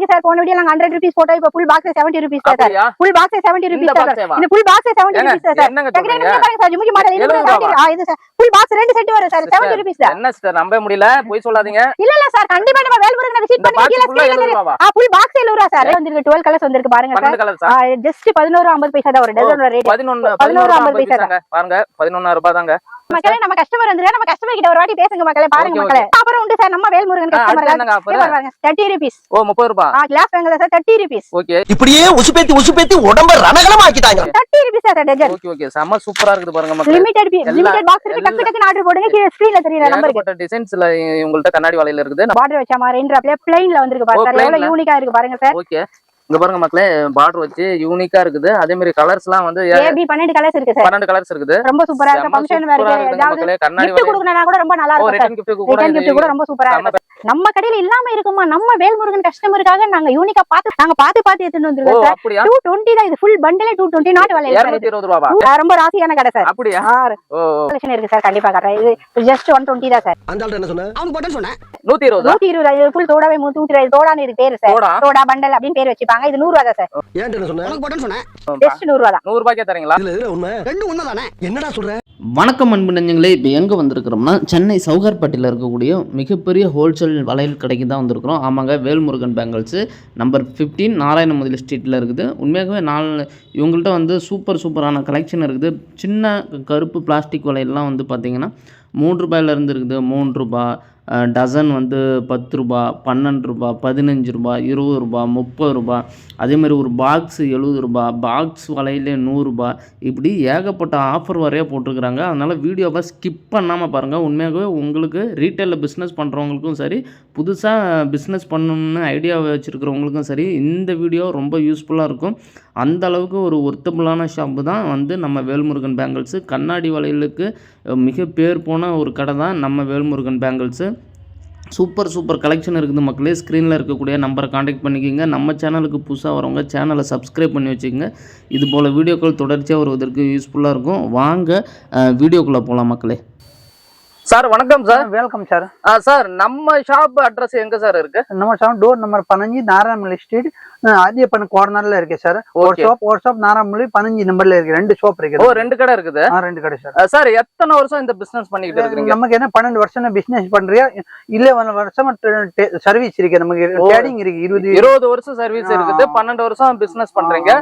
இருக்கு சார். போன வீடியோ நாங்க ஹண்ட்ரட் ருபீஸ் போட்டோம். இப்போ full box seventy rupees sir. Full box seventy rupees sir? இந்த full box seventy rupees sir. பாருங்க சார். ஜிமுகி மாடல் இது எழுபது 70 ஆ இது சார். ஃபுல் பாக்ஸ் ரெண்டு செட் வரும் சார். 70 ருபீஸ் என்ன சிஸ்டர் நம்ப முடியல. போய் சொல்லாதீங்க. இல்ல இல்ல சார். கண்டிப்பா நம்ம வேல்முருகனை விசிட் பண்ணி ஆ ஃபுல் பாக்ஸ் 70 ரூபா சார். வந்திருக்கு. 12 கலர்ஸ் வந்திருக்கு. பாருங்க சார். ஜஸ்ட் 11 50 பைசா தான் ஒரு டஜனோட ரேட் பதினொன்னு பதினோரு பதினோரு ஐம்பது ஐம்பது பைசா பைசாங்க. பாருங்க பதினொன்னு ரூபாய் தாங்க. மக்களே நம்ம கஸ்டமர் வந்துருங்க நம்ம கஸ்டமர் கிட்ட ஒரு வாட்டி பேசுங்க மக்களே பாருங்க மக்களே. அப்புறம் உண்டு சார் நம்ம வேல்முருகன் கஸ்டமர் 30 ருபீஸ் ஓ முப்பது ரூபாய் ஆ கிளாஸ் வாங்கல சார்? 30 ருபீஸ் ஓகே இப்படியே உசுப்பேத்தி உசுப்பேத்தி உடம்ப ரணகலம் ஆக்கிட்டாங்க 30 rupees sir dozen. Okay okay செம்ம சூப்பரா இருக்குது பாருங்க மக்களே. லிமிடெட் எல்லா- லிமிடெட் பாக்ஸ் இருக்கு. டக்கு டக்குன்னு ஆர்டர் போடுங்க. கீழ ஸ்கிரீன்ல தெரியற நம்பருக்கு ஏகப்பட்ட டிசைன்ஸ்ல உங்கள்ட்ட கண்ணாடி வலையில இருக்குது. பார்டர் வச்ச மாதிரி ரெண்டு அப்படியே பிளைன்ல வந்திருக்கு பாருங்க சார். எவ்வளவு. யூனிக்கா இருக்கு பாருங்க சார். ஓகே இங்க பாருங்க மக்களே பார்டர் வச்சு யூனிக்கா இருக்குது. அதே மாதிரி கலர்ஸ் எல்லாம் வந்து ஏபி 12 கலர்ஸ் இருக்கு சார். பன்னெண்டு கலர்ஸ் இருக்குது. ரொம்ப சூப்பரா இருக்கு. ஃபங்க்ஷன் வேற ஏதாவது கொடுக்கணும்னா கூட ரொம்ப நல்லா இருக்கும் சார். ரிட்டர்ன் கிஃப்ட் கூட ரிட்டர்ன் கிஃப்ட் கூட ரொம்ப சூப்பரா இருக்கு நம்ம கடையில இல்லாம இருக்குமா? நம்ம வேல்முருகன் கஸ்டமருக்காக நாங்க யூனிக்கா பார்த்து நாங்க பார்த்து பார்த்து எடுத்துட்டு வந்திருக்கோம் சார். அப்படியா? டூ டுவெண்ட்டி தான் இது. ஃபுல் பண்டலே டூ டுவெண்ட்டி நாட் விலை சார். இருநூத்தி இருபது ரூபாவா? இது. ரொம்ப ராசியான கடை சார். அப்படியா? ஓ. கலெக்ஷன் இருக்கு சார். கண்டிப்பா காட்டுறேன். இது ஜஸ்ட் ஒன் டுவெண்ட்டி தான் சார். அந்த ஆள்கிட்ட என்ன சொன்ன? சொன்னேன் நூத்தி இருபதா? நூத்தி இருபது. ஃபுல் தோடாவே நூத்தி இருபது தோடான்னு இருக்கு பேரு சார். தோடா? பண்டல் அப்படின்னு பேர் இது நூறு ரூபா சார். சொன்னேன் ஜஸ்ட் நூறு ரூபா தான் நூறு ரூபாய்க்கே தரீங்களா? இதுல இதுல உண்மை. ரெண்டு உண்மை தானே? என்னடா சொல்ற? வணக்கம் அன்பு நெஞ்சங்களே இப்போ எங்கே வந்திருக்கிறோம்னா சென்னை சவுகார்பேட்டையில் இருக்கக்கூடிய மிகப்பெரிய ஹோல்சேல் வளையல் கடைக்கு தான் வந்திருக்கிறோம். ஆமாங்க Velmurugan bangles number fifteen Narayanamudali ஸ்ட்ரீட்டில் இருக்குது. உண்மையாகவே நாலு இவங்கள்ட்ட வந்து சூப்பர் சூப்பரான கலெக்ஷன் இருக்குது. சின்ன கருப்பு பிளாஸ்டிக் வளையல்லாம் வந்து பார்த்திங்கன்னா மூணு ரூபாயிலேருந்து இருக்குது. மூணு ரூபா அஹ், டசன் வந்து பத்து ரூபா பன்னெண்டு ரூபா பதினஞ்சு ரூபா இருபது ரூபா முப்பது ரூபா. அதேமாதிரி ஒரு பாக்ஸ் எழுபது ரூபா பாக்ஸ் வலையிலே நூறுரூபா இப்படி ஏகப்பட்ட ஆஃபர் வரைய போட்டிருக்கிறாங்க. அதனால் வீடியோவை ஸ்கிப் பண்ணாமல் பாருங்கள் உண்மையாகவே உங்களுக்கு ரீட்டைலில் பிஸ்னஸ் பண்ணுறவங்களுக்கும் சரி புதுசாக பிஸ்னஸ் பண்ணணும்னு ஐடியா வச்சுருக்கிறவங்களுக்கும் சரி இந்த வீடியோ ரொம்ப யூஸ்ஃபுல்லாக இருக்கும். அந்த அளவுக்கு ஒரு ஒர்த்தபுளான ஷாப்பு தான் வந்து நம்ம வேல்முருகன் பேங்கிள்ஸு கண்ணாடி வளையலுக்கு மிக பேர் போன ஒரு கடை தான் நம்ம Velmurugan bangles super super collection இருக்குது மக்களே. ஸ்க்ரீனில் இருக்கக்கூடிய நம்பரை காண்டாக்ட் பண்ணிக்கோங்க. நம்ம சேனலுக்கு புதுசாக வரவங்க சேனலை சப்ஸ்கிரைப் பண்ணி வச்சுக்கோங்க. இது போல் வீடியோக்கள் தொடர்ச்சியாக வருவதற்கு யூஸ்ஃபுல்லாக இருக்கும். வாங்க வீடியோக்குள்ளே போகலாம் மக்களே. சார் வணக்கம் சார் வெல்கம் சார் சார் நம்ம ஷாப் அட்ரஸ் எங்கே சார் இருக்குது நம்ம ஷாப் டோர் நம்பர் பதினஞ்சு நாராயணமலை ஸ்ட்ரீட் ஆதியப்பன் கார்னர்ல இருக்கு சார் ஒரு. ஷாப் ஒரு ஷாப் நாராயணமல்லி பதினஞ்சு நம்பர்ல இருக்கு. ரெண்டு ஷாப் ஓ இருக்கு ரெண்டு கடை இருக்குது? ரெண்டு கடை சார் சார் எத்தனை வருஷம் இந்த பிசினஸ் பண்ணிக்கிட்டு இருக்கீங்க நமக்கு என்ன பன்னெண்டு வருஷம் பிசினஸ் பண்றியா? இல்ல ஒரு வருஷம் சர்வீஸ் இருக்கு. நமக்கு ஓ. ட்ரேடிங் இருக்கு. இருபது இருபது வருஷம் சர்வீஸ் இருக்குது. பன்னெண்டு வருஷம் பிசினஸ் பண்றீங்க.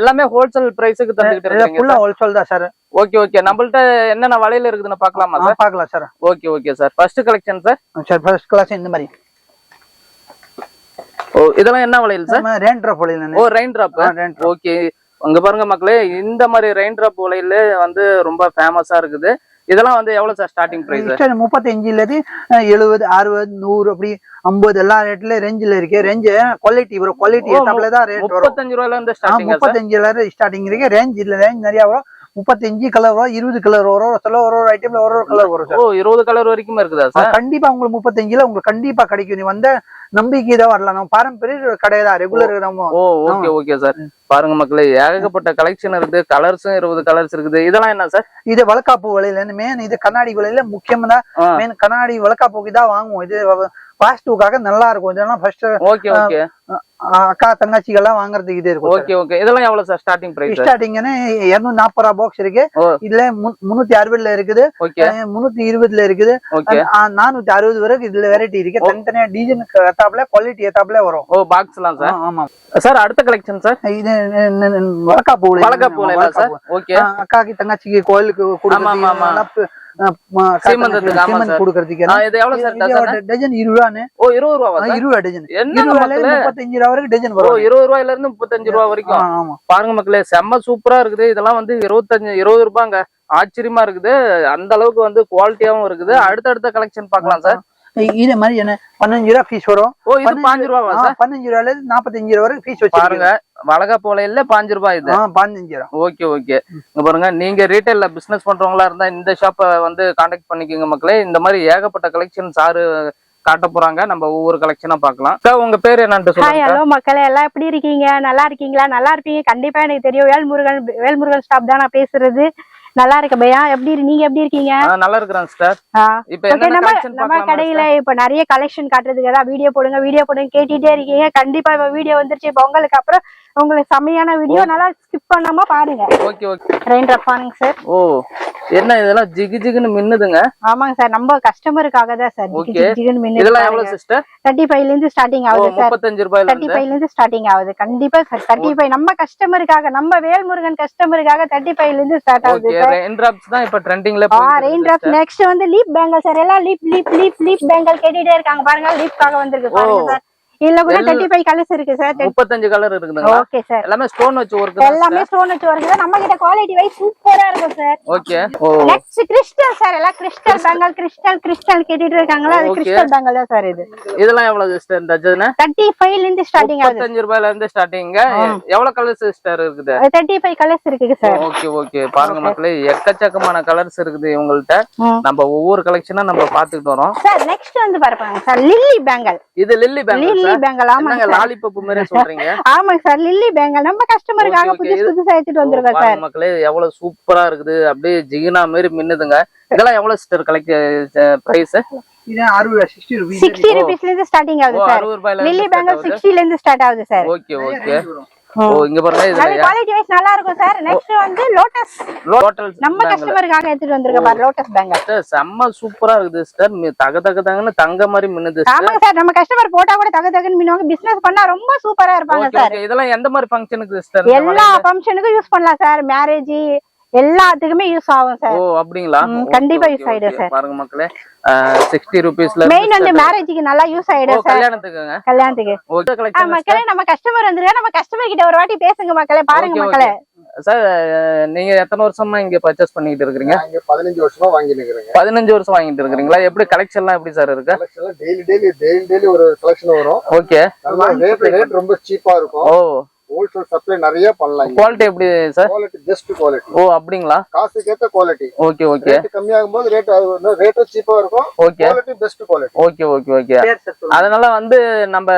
எல்லாமே ஹோல்சேல் பிரைஸுக்கு தந்துகிட்டு இருக்கீங்க ஹோல்சேல் தான் சார் ஓகே ஓகே நம்மள்ட்ட என்னென்ன வலையில இருக்குதுன்னு பார்க்கலாமா சார் பார்க்கலாம் sir okay okay sir first collection sir sir first class இந்த மாதிரி. ஓ இதெல்லாம் என்ன வளையல் சார் ரேண்ட் ட்ராப் ஓ ரெயின் டிராப் ஓகே அங்க பாருங்க மக்களே இந்த மாதிரி ரெயின் டிராப் வலையில வந்து ரொம்ப ஃபேமஸா இருக்குது. இதெல்லாம் வந்து எவ்வளவு சார் ஸ்டார்டிங் பிரைஸ் முப்பத்தஞ்சுல இருந்து எழுபது அறுபது நூறு அப்படி ஐம்பது எல்லா ரேட்ல ரேஞ்சில இருக்கு. ரேஞ்ச் குவாலிட்டி வரும் குவாலிட்டி தான் ரேட் வரும். முப்பத்தஞ்சு ரூபாயில இருந்து முப்பத்தஞ்சுல இருந்து ஸ்டார்டிங் இருக்கு. ரேஞ்ச் இல்ல ரேஞ்ச் நிறைய வரும். முப்பத்தஞ்சு கலர் வரும் இருபது கலர் வரும் சில ஒரு ஒரு ஐட்டம்ல ஒரு ஒரு கலர் வரும் ஓ சார் இருபது கலர் வரைக்கும் இருக்குதா சார் கண்டிப்பா உங்களுக்கு முப்பத்தஞ்சுல உங்களுக்கு கண்டிப்பா கிடைக்கும். நீ வந்த நம்பிக்கை தான் வரலாம். நம்ம பாரம்பரிய கடை தான் ரெகுலர் நம்ம. ஓ ஓகே ஓகே சார் பாருங்க மக்களே ஏகப்பட்ட கலெக்ஷன் இருக்குது கலர்ஸும் இருபது கலர்ஸ் இருக்குது. இதெல்லாம் என்ன சார் இது வளக்காப்பு வலையில மெயின் இது கண்ணாடி வலையில முக்கியமா. மெயின் கண்ணாடி வளக்காப்புக்கு தான் வாங்குவோம். இது பாஸ்டுக்காக நல்லா இருக்கும் இதெல்லாம் ஃபர்ஸ்ட் ஓகே ஓகே. அக்கா தங்கச்சிகள்லாம் வாங்குறதுக்கு இது இருக்கும் ஓகே ஓகே. இதெல்லாம் எவ்வளவு சார் ஸ்டார்டிங் பிரைஸ் ஸ்டார்டிங்னு நாற்பது ரூபா பாக்ஸ் இருக்கு. இதுல மு- முன்னூத்தி அறுபதுல இருக்குது. ஓகே. அஹ் முன்னூத்தி இருபதுல இருக்குது. ஓகே. ஆ, நானூத்தி அறுபது வரைக்கும் இதுல வெரைட்டி இருக்கு. தனித்தனியா டிசைன் ஏத்தாப்புல குவாலிட்டி ஏத்தாப்புல வரும். ஓ பாக்ஸ்லாம் ஆ, சார் ஆமா. சார் அடுத்த கலெக்ஷன் சார் இது உலை. வழக்காப்பு ஆமா, இல்ல சார். ஓகே. அக்காக்கு தங்கச்சிக்கு கோயிலுக்கு ஆமா, சீமந்தத்துக்கு. கொடுக்கறதுக்கு டஜன் இருபது ரூபான்னு. ஓ இருபது சார்? இருபது ரூபா டஜன். என்ன முப்பத்தஞ்சு ரூபா வரைக்கும் டஜன் வரும். இருபது ரூபாயில இருந்து முப்பத்தஞ்சு ரூபா வரைக்கும்? ஆமா. பாருங்க மக்களே செம்ம சூப்பரா இருக்குது. இதெல்லாம் வந்து இருபத்தஞ்சு இருபது ரூபாங்க. ஆச்சரியமா இருக்குது. அந்த அளவுக்கு வந்து குவாலிட்டியாவும் இருக்குது. அடுத்தடுத்த கலெக்ஷன் பார்க்கலாம் சார். இதே மாதிரி என்ன? பதினஞ்சு ரூபா ஃபீஸ் வரும். ஓ இது பாஞ்சு சார்? பதினஞ்சு ரூபாயில இருந்து நாற்பத்தஞ்சு ரூபா வரைக்கும் ஃபீஸ் பாருங்க. வளகா போலையில பாஞ்சு ரூபாய் இது? Okay okay. இங்க பாருங்க நீங்க ரீட்டைல்ல பிசினஸ் பண்றவங்களா இருந்தா இந்த ஷாப்பை வந்து காண்டாக்ட் பண்ணிக்கோங்க மக்களே. இந்த மாதிரி ஏகப்பட்ட கலெக்ஷன் சாரு காட்ட போறாங்க. நம்ம ஒவ்வொரு கலெக்ஷனா பார்க்கலாம். அக்கா, உங்க பேர் என்னன்ட்டு ஹாய் சொல்லுங்க ஹலோ மக்களே. எல்லாம் எப்படி இருக்கீங்க? நல்லா இருக்கீங்களா? நல்லா இருப்பீங்க. கண்டிப்பா எனக்கு தெரியும். வேல்முருகன் வேல்முருகன் ஸ்டாப் தான் நான் பேசுறது. நல்லா இருக்கு பையா. எப்படி நீங்க எப்படி இருக்கீங்க? நல்லா இருக்கிறேன் சிஸ்டர் ஆ. இப்ப நம்ம கடையில இப்ப நிறைய கலெக்ஷன் காட்டுறதுக்கு ஏதாவது வீடியோ போடுங்க. வீடியோ போடுங்க கேட்டுட்டே இருக்கீங்க. கண்டிப்பா இப்ப வீடியோ வந்துருச்சு. இப்ப உங்களுக்கு அப்புறம் உங்களுக்கு செம்மையான வீடியோ நல்லா ஸ்கிப் பண்ணாம பாருங்க. ஓகே ஓகே ரெயின் ரப்பானுங்க சார் ஓ என்ன இதெல்லாம் ஜிகு ஜிகுன்னு மின்னுதுங்க? ஆமாங்க சார் நம்ம கஸ்டமருக்காக தான் சார் Okay. ஜிகன் இதெல்லாம் எவ்வளவு சிஸ்டர் தேர்ட்டி ஃபைவ்ல இருந்து ஸ்டார்டிங் ஆகுது சார் முப்பத்தஞ்சு ரூபாயில தேர்ட்டி இருந்து? ஃபைவ்ல இருந்து ஸ்டார்டிங் ஆகுது. கண்டிப்பா தேர்ட்டி ஃபைவ் நம்ம கஸ்டமருக்காக நம்ம வேல்முருகன் கஸ்டமருக்காக தேர்ட்டி ஃபைவ்ல இருந்து ஸ்டார்ட் ஆகுது ஓகே ரெயின் டிராப்ஸ் தான் இப்ப ட்ரெண்டிங்ல ஆ ரெயின் டிராப்ஸ் நெக்ஸ்ட் வந்து லீப் பேங்கல் சார் எல்லாம் leaf leaf leaf leaf bangle கேட்டுட்டே இருக்காங்க. பாருங்க லீப்காக வந்திருக்கு. பாருங்க. சார் இதுல கூட தேர்ட்டி ஃபைவ் கலர்ஸ் இருக்கு சார் முப்பத்தஞ்சு கலர் இருக்குதுங்க ஓகே சார் எல்லாமே ஸ்டோன் வச்சு ஒர்க் எல்லாமே ஸ்டோன் வச்சு வருது நம்ம கிட்ட குவாலிட்டி வைஸ் சூப்பரா இருக்கும் sir okay next crystal sir எல்லாம் கிறிஸ்டல் பேங்கல் கிறிஸ்டல் கிறிஸ்டல் கேட்டுட்டு இருக்காங்களா? அது. கிறிஸ்டல் பேங்கல் தான் சார் இது. இதெல்லாம் எவ்வளவு சிஸ்டர் இந்த டஜன் தேர்ட்டி ஃபைவ்ல இருந்து ஸ்டார்டிங் ஆகுது. முப்பத்தஞ்சு ரூபாயில இருந்து ஸ்டார்டிங்க எவ்வளவு கலர்ஸ் சிஸ்டர் இருக்குது? தேர்ட்டி ஃபைவ் கலர்ஸ் இருக்குது சார் ஓகே ஓகே பாருங்க மக்களே எக்கச்சக்கமான கலர்ஸ் இருக்குது இவங்கள்ட்ட. நம்ம ஒவ்வொரு கலெக்ஷனா நம்ம பாத்துக்கிட்டு வரோம். சார் நெக்ஸ்ட் வந்து பாருங்க சார் லில்லி பேங்கல் இது lily lily bangle sir. Lollipop மாதிரி சொல்றீங்க? ஆமாங்க சார் லில்லி பேங்கல் நம்ம கஸ்டமருக்காக. புதுசு புதுசா எடுத்துட்டு வந்திருக்கோம் சார். மக்களே எவ்வளவு சூப்பரா இருக்குது. அப்படியே ஜிகினா மாதிரி மின்னுதுங்க. இதெல்லாம் எவ்வளவு sister collect price sixty rupees sixty ருபீஸ்ல இருந்து ஸ்டார்டிங் ஆகுது சார். லில்லி பேங்கல் சிக்ஸ்டில இருந்து ஸ்டார்ட் ஆகுது. சார். ஓகே ஓகே ஓ இங்க பாருங்க இதுல குவாலிட்டி வைஸ் நல்லா இருக்கும் சார். நெக்ஸ்ட் வந்து லோட்டஸ் டோட்டல் நம்ம கஸ்டமருக்காக எடுத்துட்டு வந்திருக்க பாரு லோட்டஸ் பேங்கல் செம்ம சூப்பரா இருக்குது சிஸ்டர். தக தக தகன்னு தங்க மாதிரி மின்னுது. ஆமாங்க சார். நம்ம கஸ்டமர் போட்டா கூட தக தகன்னு மீனுவாங்க பிசினஸ் பண்ணா ரொம்ப சூப்பரா இருப்பாங்க சார். இதெல்லாம் எந்த மாதிரி ஃபங்க்ஷனுக்கு சிஸ்டர் எல்லா ஃபங்க்ஷனுக்கும் யூஸ் பண்ணலாம் சார். மேரேஜ் எல்லாத்துக்குமே யூஸ் ஆகும் ஓ சார் அப்படிங்களா? ம், Okay, கண்டிப்பா use ஆயிடும் sir. பாருங்க மக்களே சிக்ஸ்டி ருபீஸ்ல மெயின் வந்து மேரேஜுக்கு நல்லா யூஸ் ஓ ஆயிடும் சார் கல்யாணத்துக்குங்க? கல்யாணத்துக்கு. ஓகே கலெக்ஷன் மக்களே நம்ம கஸ்டமர் வந்துருக்க நம்ம கஸ்டமர் கிட்ட ஒரு வாட்டி பேசுங்க மக்களே பாருங்க மக்களே. சார் நீங்க எத்தனை வருஷமா இங்க பர்ச்சேஸ் பண்ணிட்டு இருக்கீங்க நான் இங்க பதினஞ்சு வருஷமா வாங்கி நிக்கிறேங்க பதினஞ்சு வருஷம் வாங்கிட்டு இருக்கீங்களா எப்படி கலெக்ஷன்லாம் எப்படி சார் இருக்கு? Collection daily daily daily daily ஒரு கலெக்ஷன் வரும். ஓகே. ரேட் ரொம்ப சீப்பா இருக்கும். ஓ. ஹோல்சேல் சப்ளை நிறைய பண்ணலாம் குவாலிட்டி எப்படி சார் குவாலிட்டி பெஸ்ட் குவாலிட்டி ஓ அப்படிங்களா? காசுக்கு ஏத்த குவாலிட்டி ஓகே ஓகே ரேட் கம்மியாகும் போது ரேட் ரேட்டும் சீப்பா இருக்கும். Okay quality best quality okay okay okay அதனால வந்து நம்ம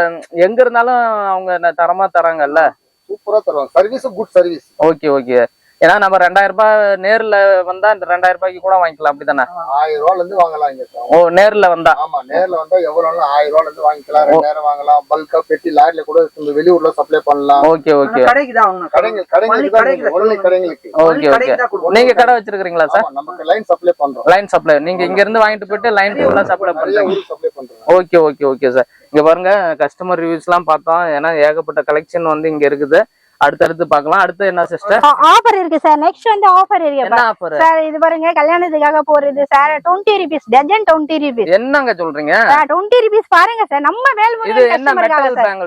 எங்க இருந்தாலும் அவங்க தரமா தராங்கல்ல? சூப்பரா தருவாங்க. Service good service okay okay ஏன்னா நம்ம ரெண்டாயிரம் ரூபாய் நேர்ல வந்தா இந்த ரெண்டாயிரம் ரூபாய்க்கு கூட வாங்கிக்கலாம் அப்படிதானே? ஆயிரம் ரூபாயில இருந்து வாங்கலாம் இங்க ஓ நேர்ல வந்தா? ஆமா நேர்ல வந்தா எவ்வளவு ஆயிரம் ரூபாயில இருந்து வாங்கிக்கலாம் ரெண்டாயிரம் வாங்கலாம் பல்கா பெட்டி லாரில கூட வெளியூர்ல சப்ளை பண்ணலாம். Okay okay. கடைக்கு தான் வாங்கணும். கடைங்க கடைங்களுக்கு தான் ஒன்லி கடைங்களுக்கு ஓகே ஓகே. நீங்க கடை வச்சிருக்கீங்களா சார் ஆமா நமக்கு லைன் சப்ளை பண்றோம். லைன் சப்ளை நீங்க இங்க இருந்து வாங்கிட்டு போயிட்டு லைன் ஃபுல்லா சப்ளை பண்றீங்க. சப்ளை பண்றோம். ஓகே ஓகே ஓகே சார் இங்க பாருங்க கஸ்டமர் ரிவ்யூஸ்லாம் பார்த்தோம். ஏன்னா ஏகப்பட்ட கலெக்ஷன் வந்து இங்க இருக்குது. அடுத்தடுத்து பார்க்கலாம். அடுத்து என்ன சிஸ்டர் ஆஃபர் இருக்கு சார் நெக்ஸ்ட் வந்து ஆஃபர் இருக்கு சார் இது பாருங்க கல்யாணத்துக்காக போறது sir twenty rupees dozen twenty rupees என்னங்க சொல்றீங்க? டுவெண்ட்டி ருபீஸ் பாருங்க சார் நம்ம இது வேல்முருகன் என்ன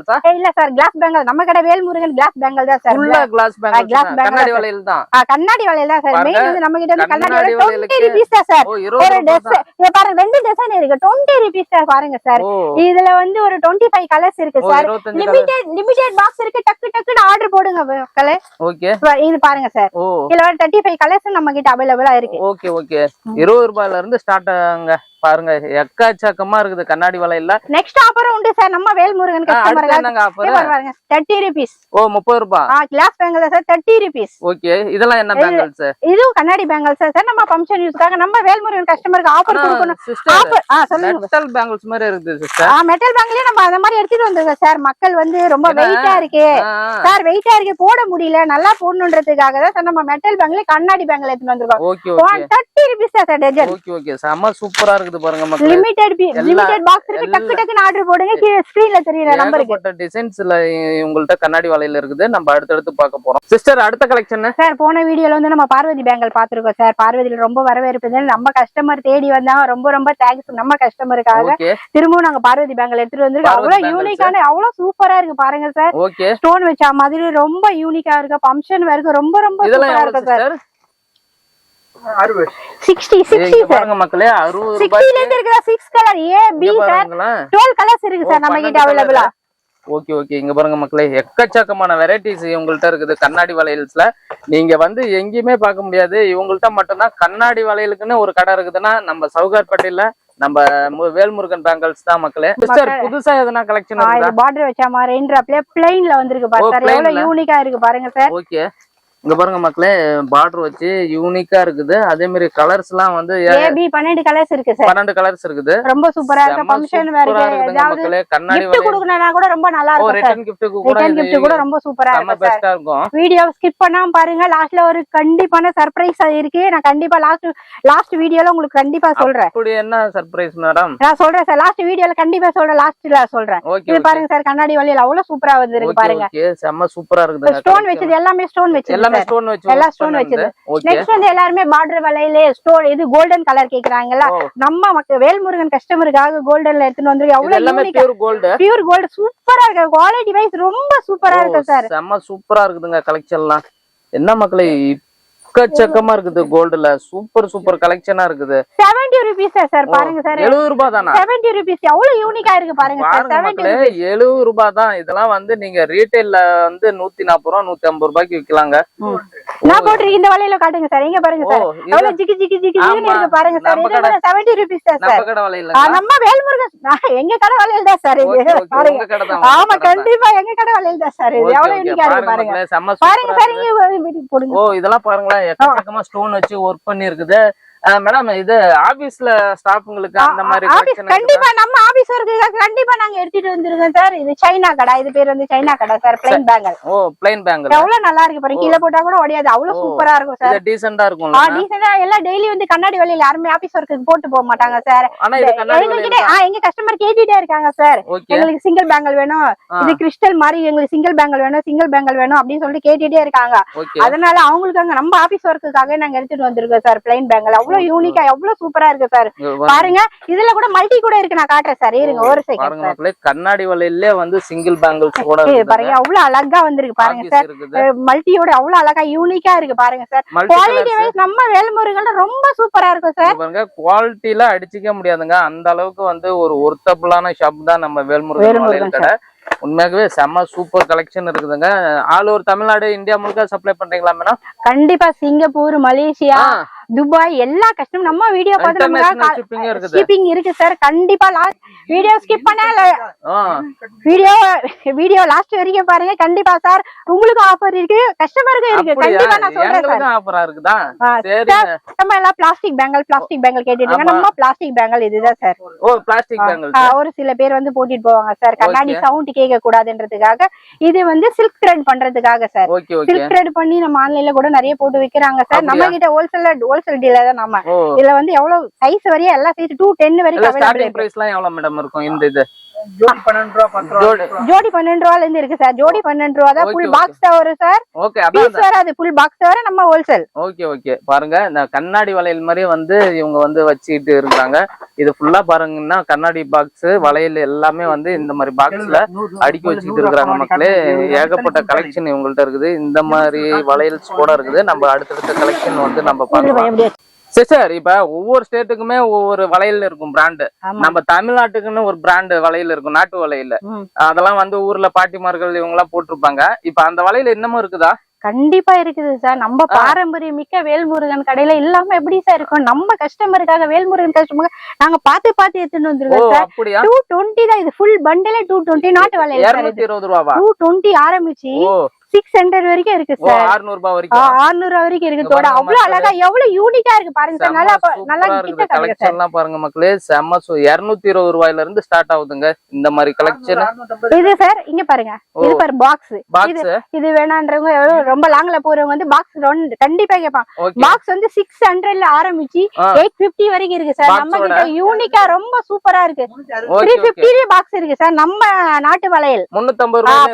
சார் இல்ல சார் கிளாஸ் பேங்கல் நம்ம கடை வேல்முருகன் கிளாஸ் பேங்கல் தான் சார் ஃபுல்லா கிளாஸ் பேங்கிள்ஸ் bangle கண்ணாடி. வளையல் தான். கண்ணாடி வளையல் தான் சார் மெயின் வந்து நம்ம கிட்ட வந்து கண்ணாடி வளையல் டுவெண்ட்டி வளையலுக்கு- ருபீஸ் தான் சார் ஒரு ட்ரெஸ். இங்க பாருங்க ரெண்டு டிசைன் இருக்கு. டுவெண்ட்டி ருபீஸ் சார் பாருங்க சார் இதுல வந்து ஒரு டுவெண்ட்டி ஃபைவ் கலர்ஸ் இருக்கு சார். லிமிடெட் லிமிடெட் பாக்ஸ் இருக்கு. டக்கு டக்குன்னு ஆர்டர் போடுங்க மக்களே ஓகே இது பாருங்க சார் இதுல தேர்ட்டி ஃபைவ் கலர்ஸ் நம்ம கிட்ட அவைலபிளா இருக்கு. ஓகே ஓகே இருபது ரூபாயில இருந்து ஸ்டார்ட் ஆகுங்க. பாருங்க எக்கச்சக்கமா இருக்குது கண்ணாடி வளையல்ல நெக்ஸ்ட் ஆஃபரும் உண்டு சார் நம்ம வேல்முருகன் கஸ்டமர் என்னங்க ஆஃபர் பாருங்க தேர்ட்டி ருபீஸ் ஓ முப்பது ரூபாய் ஆ glass bangle sir thirty rupees okay இதெல்லாம் என்ன பேங்கிள்ஸ் இதுவும் கண்ணாடி பேங்கல் சார் சார் நம்ம ஃபங்க்ஷன் யூஸ்க்காக நம்ம வேல்முருகன் கஸ்டமருக்கு ஆஃபர் கொடுக்கணும். ஆஃபர் ஆ சொல்லுங்க மெட்டல் பேங்கிள்ஸ் மாதிரி இருக்குது சிஸ்டர் ஆ மெட்டல் பேங்க்லயே நம்ம அந்த மாதிரி எடுத்துட்டு வந்திருக்கோம் சார் மக்கள் வந்து ரொம்ப வெயிட்டா இருக்கு. சார் வெயிட்டா இருக்கு போட முடியல. நல்லா போடணுன்றதுக்காக தான் சார் நம்ம மெட்டல் பேங்க்ல கண்ணாடி பேங்க்ல எடுத்துட்டு வந்திருக்கோம். Okay okay thirty rupees sir dozen okay okay செம சூப்பரா இருக்குது பாருங்க மக்களே. லிமிடெட் எல்லா- லிமிடெட் பாக்ஸ் இருக்கு. டக்கு டக்குன்னு ஆர்டர் போடுங்க. கீழே ஸ்கிரீன்ல தெரியுற நம்பருக்கு ஏகப்பட்ட டிசைன்ஸ்ல உங்கள்ட்ட கண்ணாடி வளையல் இருக்குது. நம்ம அடுத்தடுத்து பார்க்க போறோம். சிஸ்டர் அடுத்த கலெக்ஷன் சார் போன வீடியோல வந்து நம்ம பார்வதி பேங்கல் பாத்துருக்கோம் சார் பார்வதியில ரொம்ப வரவேற்பு நம்ம கஸ்டமர் தேடி வந்தாங்க. ரொம்ப ரொம்ப தேங்க்ஸ் நம்ம கஸ்டமருக்காக திரும்பவும் நாங்க பார்வதி பேங்கல் எடுத்துட்டு வந்திருக்கோம். அவ்வளவு. யூனிக்கான அவ்வளவு சூப்பரா இருக்கு பாருங்க சார் ஸ்டோன் வச்ச மாதிரி ரொம்ப யூனிக்கா இருக்கு. ஃபங்க்ஷன் வரைக்கும் ரொம்ப ரொம்ப சூப்பரா இருக்கு சார் சிக்ஸ்டி சிக்ஸ்டி சார். பாருங்க மக்களே அறுபது சிக்ஸ்டில ரூபாய்க்கு இருந்து இருக்குதா சிக்ஸ் கலர் ஏ பி இங்க சார் பாருங்களேன் டுவெல் கலர்ஸ் இருக்கு ஓ, சார் நம்ம கிட்ட பன்னெண்டு அவைலபிளா ஓகே ஓகே. இங்க பாருங்க மக்களே எக்கச்சக்கமான வெரைட்டிஸ் இவங்கள்ட்ட இருக்குது கண்ணாடி வளையல்ஸ்ல. நீங்க வந்து எங்கேயுமே பார்க்க முடியாது. இவங்கள்ட்ட மட்டும்தான் கண்ணாடி வளையலுக்குன்னு ஒரு கடை இருக்குதுன்னா நம்ம சவுகார்பேட்டையில நம்ம வேல்முருகன் பேங்கல்ஸ் தான் மக்களே. சிஸ்டர் புதுசா எதனா கலெக்ஷன் பார்டர் வச்ச மாதிரி ரெண்டு அப்படியே பிளைன்ல வந்திருக்கு ஓ, பாரு சார். plain எவ்வளவு ல. யூனிக்கா இருக்கு பாருங்க சார். ஓகே. இங்க பாருங்க மக்களே பார்டர் வச்சு யூனிக்கா இருக்குது. அதே மாதிரி கலர்ஸ் எல்லாம் வந்து ஏபி பன்னெண்டு கலர்ஸ் இருக்கு சார் கலர்ஸ் இருக்குது. ரொம்ப சூப்பரா இருக்கு. ஃபங்க்ஷன் வேற ஏதாவது மக்களே. கண்ணாடி கொடுக்கணும்னா கூட ரொம்ப நல்லா இருக்கும் சார் ரிட்டர்ன் கிஃப்ட்டுக்கு கூட ரிட்டர்ன் ரொம்ப சூப்பரா இருக்கும் சார் பெஸ்டா இருக்கும். வீடியோ ஸ்கிப் பண்ணாம பாருங்க. லாஸ்ட்ல ஒரு கண்டிப்பான சர்ப்ரைஸ் இருக்கு. நான் கண்டிப்பா லாஸ்ட் லாஸ்ட் வீடியோல உங்களுக்கு கண்டிப்பா சொல்றேன். அப்படி என்ன சர்ப்ரைஸ் மேடம் நான் சொல்றேன் சார் லாஸ்ட் வீடியோல கண்டிப்பா சொல்றேன். லாஸ்ட்ல சொல்றேன். இது பாருங்க சார் கண்ணாடி வழியில அவ்வளவு சூப்பரா வந்திருக்கு பாருங்க. செம்ம சூப்பரா இருக்குது ஸ்டோன் வச்சது எல்லாமே ஸ்டோன் வச்சது எல்லாமே சார் ஸ்டோன் வச்சு எல்லாம் work stone பண்ணது. வச்சது. ஓகே நெக்ஸ்ட் வந்து எல்லாருமே பார்டர் வலையிலே ஸ்டோன் இது கோல்டன் கலர் கேக்குறாங்கல்ல. ஓ, நம்ம வேல்முருகன் கஸ்டமருக்காக கோல்டன்ல எடுத்துட்டு வந்து இது எவ்வளவு பியூர் கோல்டு பியூர் கோல்டு சூப்பரா இருக்கு. குவாலிட்டி வைஸ் ரொம்ப சூப்பரா இருக்கு சார் செம்ம சூப்பரா இருக்குதுங்க கலெக்ஷன்லாம் என்ன மக்களே எக்கச்சக்கமா இருக்குது கோல்டுல. சூப்பர் சூப்பர் கலெக்ஷனா இருக்குது. செவன்டி ருபீஸ் சார் பாருங்க சார் எழுபது ரூபாய் தானா? செவன்டி ருபீஸ் எவ்வளவு யூனிக்கா இருக்கு பாருங்க எழுபது ரூபாய் தான். இதெல்லாம் வந்து நீங்க ரீட்டைல்ல வந்து நூத்தி நாற்பது ரூபா நூத்தி ஐம்பது ரூபாய்க்கு விக்கலாங்க. நான் போட்டிருக்க இந்த வலையில காட்டுங்க சார் எங்க பாருங்க சார் எவ்வளவு ஜிகி ஜிகி ஜிகி. இருக்கு பாருங்க சார் இது செவன்டி ருபீஸ் சார் நம்ம வேல்முருகன் எங்க கடை வலையில தான் சார் இது. பாருங்க. தான் ஆமா தான். கண்டிப்பா எங்க கடை வலையில தான் சார் இது. எவ்வளவு. யூனிக்கா இருக்கு பாருங்க பாருங்க. சார். இங்க போடுங்க. ஓ இதெல்லாம் பாருங்களேன். எக்கச்சக்கமா ஸ்டோன் வச்சு ஒர்க் பண்ணி இருக்குது மேடம் இது ஆபீஸ்ல ஸ்டாஃப்ங்களுக்கு அந்த மாதிரி? கண்டிப்பா நம்ம ஆபீஸ் ஒர்க்கு கண்டிப்பா நாங்க எடுத்துட்டு வந்திருக்கோம் சார். இது சைனா கடை. இது பேர் வந்து சைனா கடை சார் பிளைன் பேங்கல் ஓ பிளைன் பேங்கிள் எவ்வளவு நல்லா இருக்கு பாருங்க. கீழே போட்டா கூட உடையாது அவ்வளவு. சூப்பரா இருக்கும் சார். இது டீசெண்டா ஆ டீசெண்டா எல்லாம் டெய்லி வந்து கண்ணாடி வழியில யாருமே ஆபீஸ் ஒர்க்குக்கு போட்டு போக மாட்டாங்க சார். ஆனா இது கண்ணாடி ஆ, எங்க கஸ்டமர் கேட்டுட்டே இருக்காங்க சார். எங்களுக்கு சிங்கிள் பேங்கல் வேணும். இது கிறிஸ்டல் மாதிரி எங்களுக்கு சிங்கிள் பேங்கல் வேணும் சிங்கிள் பேங்கல் வேணும் அப்படின்னு சொல்லிட்டு கேட்டுட்டே இருக்காங்க. அதனால அவங்களுக்கு அங்க நம்ம ஆபீஸ் ஒர்க்குக்காக நாங்க எடுத்துட்டு வந்திருக்கோம் சார் பிளைன் பேங்கல் அவ்வளவு யூனிக்கா எவ்வளவு சூப்பரா இருக்கு சார். பாருங்க இதுல கூட மல்டி கூட இருக்கு நான் காட்டுறேன் சார். இருங்க ஒரு செகண்ட் கண்ணாடி வலையிலே வந்து சிங்கிள் பேங்கிள்ஸ் கூட. பாருங்க அவ்வளவு அழகா வந்திருக்கு பாருங்க சார். மல்டியோட அவ்வளவு அழகா யூனிக்கா இருக்கு பாருங்க சார். குவாலிட்டி வைஸ் நம்ம வேல்முருகன் ரொம்ப சூப்பரா இருக்கும் சார். பாருங்க குவாலிட்டில அடிச்சுக்க முடியாதுங்க. அந்த அளவுக்கு வந்து ஒரு ஒர்த்தபிளான ஷாப் தான் நம்ம வேல்முருகன் கடை உண்மையாகவே செம்ம சூப்பர் கலெக்ஷன் இருக்குதுங்க. ஆல் ஓவர் தமிழ்நாடு இந்தியா முழுக்க சப்ளை பண்றீங்களா மேடம் கண்டிப்பா சிங்கப்பூர் மலேசியா துபாய் எல்லா கஸ்டமர் நம்ம வீடியோ பார்த்து நமக்கு ஷிப்பிங் இருக்கு சார் கண்டிப்பா லாஸ்ட் வீடியோ ஸ்கிப் பண்ணல வீடியோ வீடியோ லாஸ்ட் வரைக்கும் பாருங்க. கண்டிப்பா சார் உங்களுக்கு ஆஃபர் இருக்கு. கஸ்டமருக்கும் இருக்கு. கண்டிப்பா நான் சொல்றேன் சார் ஆஃபரா இருக்குதா? நம்ம எல்லாம் பிளாஸ்டிக் பேங்கல் பிளாஸ்டிக் பேங்கல் கேட்டுட்டு இருக்காங்க. நம்ம பிளாஸ்டிக் பேங்கல் இதுதான் சார் ஓ பிளாஸ்டிக் ஒரு சில பேர் வந்து போட்டுட்டு போவாங்க சார் கண்ணாடி சவுண்ட் கேட்க கூடாதுன்றதுக்காக இது வந்து சில்க் த்ரெட் பண்றதுக்காக சார் சில்க் த்ரெட் பண்ணி நம்ம ஆன்லைன்ல கூட நிறைய போட்டு விக்கிறாங்க சார் நம்ம கிட்ட ஹோல்சேல் ஹோல்சேல் டீலர் தான் நம்ம இதுல வந்து எவ்வளவு சைஸ் வரையும் எல்லா சைஸ் டூ டென் வரைக்கும் ஸ்டார்டிங். பிரைஸ் எல்லாம் எவ்வளவு மேடம் இருக்கும் இந்த இது? ஜோடி பன்னெண்டு ரூபா பத்து ரூபா ஜோடி. ஜோடி பன்னெண்டு ரூபால இருந்து இருக்கு சார். ஜோடி பன்னெண்டு ரூபா தான் ஃபுல். பாக்ஸ் வரும் சார். ஓகே அதான் பீஸ் வராது ஃபுல் பாக்ஸ் வர நம்ம ஹோல்சேல் ஓகே ஓகே. பாருங்க இந்த கண்ணாடி வளையல் மாதிரி வந்து இவங்க வந்து வச்சுக்கிட்டு இருக்காங்க இது ஃபுல்லா பாருங்கன்னா கண்ணாடி பாக்ஸ் வளையல் எல்லாமே வந்து இந்த மாதிரி பாக்ஸ்ல அடுக்கி வச்சுக்கிட்டு இருக்கிறாங்க மக்களே. ஏகப்பட்ட கலெக்ஷன் இவங்கள்ட்ட இருக்குது. இந்த மாதிரி வளையல்ஸ் கூட இருக்குது. நம்ம அடுத்தடுத்த கலெக்ஷன் வந்து நம்ம பார்க்கலாம். சிஸ்டர் இப்ப ஒவ்வொரு ஸ்டேட்டுக்குமே ஒவ்வொரு வளையல் இருக்கும் பிராண்டு. நம்ம தமிழ்நாட்டுக்குன்னு ஒரு பிராண்டு வளையல் இருக்கும் நாட்டு வளையல் ம். அதெல்லாம் வந்து ஊர்ல பாட்டிமார்கள் இவங்க எல்லாம் போட்டிருப்பாங்க. இப்ப அந்த வளையல் இன்னமும் இருக்குதா? கண்டிப்பா இருக்குது சார் நம்ம பாரம்பரியம் மிக்க வேல்முருகன் கடையில இல்லாம எப்படி சார் இருக்கும்? நம்ம கஸ்டமருக்காக வேல்முருகன் கஸ்டமர் நாங்க பாத்து பாத்து எடுத்துட்டு வந்துருக்கோம் சார் டூ டுவெண்ட்டி தான் இது ஃபுல் பண்டலே டூ டுவெண்ட்டி நாட்டு வளையல் சார் இருபது ரூபாவா? டூ டுவெண்ட்டி ஆரம்பிச்சு சிக்ஸ் ஹண்ட்ரட் வரைக்கும் இருக்கு சார் அறுநூறு ரூபாய் வரைக்கும்? ஆறுநூறு வரைக்கும் இருக்கு. தோட அவ்வளவு அழகா எவ்வளவு யூனிக்கா இருக்கு பாருங்க சார் நல்லா நல்லா கிட்ட கலெக்ஷன் எல்லாம் பாருங்க மக்களே. செம்ம சு இருநூத்தி இருபது ரூபாயில இருந்து ஸ்டார்ட் ஆகுதுங்க. இந்த மாதிரி கலெக்ஷன் இது சார் இங்க பாருங்க. இது பாரு பாக்ஸ் இது பாக்ஸ் இது வேணான்றவங்க ரொம்ப லாங்ல போறவங்க வந்து பாக்ஸ் கண்டிப்பா கேட்பாங்க பாக்ஸ் வந்து சிக்ஸ் ஹண்ட்ரட்ல ஆரம்பிச்சு. எயிட் பிப்டி வரைக்கும் இருக்கு சார் நம்ம? கிட்ட யூனிக்கா ரொம்ப சூப்பரா இருக்கு. த்ரீ ஓகே பிப்டிலே பாக்ஸ் இருக்கு சார் நம்ம நாட்டு வளையல்.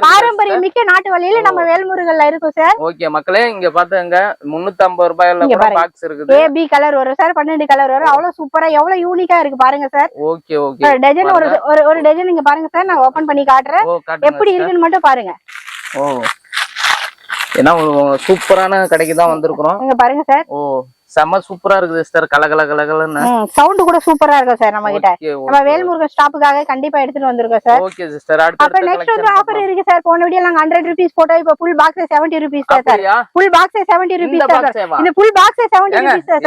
பாரம்பரியம் மிக்க நாட்டு வளையல நம்ம வேல்முருகல்ல இருக்கும் சார். ஓகே மக்களே இங்க பாத்துங்க முன்னூத்தம்பது ரூபாயில இங்க கூட பாருங்க. பாக்ஸ் இருக்குது. ஏ பி கலர் வரும் சார் பன்னெண்டு கலர் வரும். அவ்வளவு சூப்பரா எவ்வளவு யூனிக்கா இருக்கு பாருங்க சார். Okay okay. டஜன் ஒரு ஒரு- டஜன் இங்க பாருங்க சார் நான் ஓபன் பண்ணி காட்டுறேன். எப்படி. இருக்குன்னு மட்டும் பாருங்க. ஓ. ஏன்னா சூப்பரான கடைக்கு தான் வந்திருக்கிறோம். இங்க பாருங்க சார். ஓ செம்ம சூப்பரா இருக்குது சிஸ்டர். கல கல கலகலன்னு சவுண்ட் கூட சூப்பரா இருக்கும் சார் நம்ம கிட்ட நம்ம வேல்முருகன் ஸ்டாப்புக்காக கண்டிப்பா எடுத்துட்டு வந்திருக்கோம் சார். Okay sister. அப்ப நெக்ஸ்ட் வந்து ஆஃபர் இருக்கு சார். போன வீடியோ நாங்க ஹண்ட்ரட் ருபீஸ் போட்டோம். இப்ப full box seventy rupees sir. Full box seventy rupees sir. இந்த full box seventy rupees sir.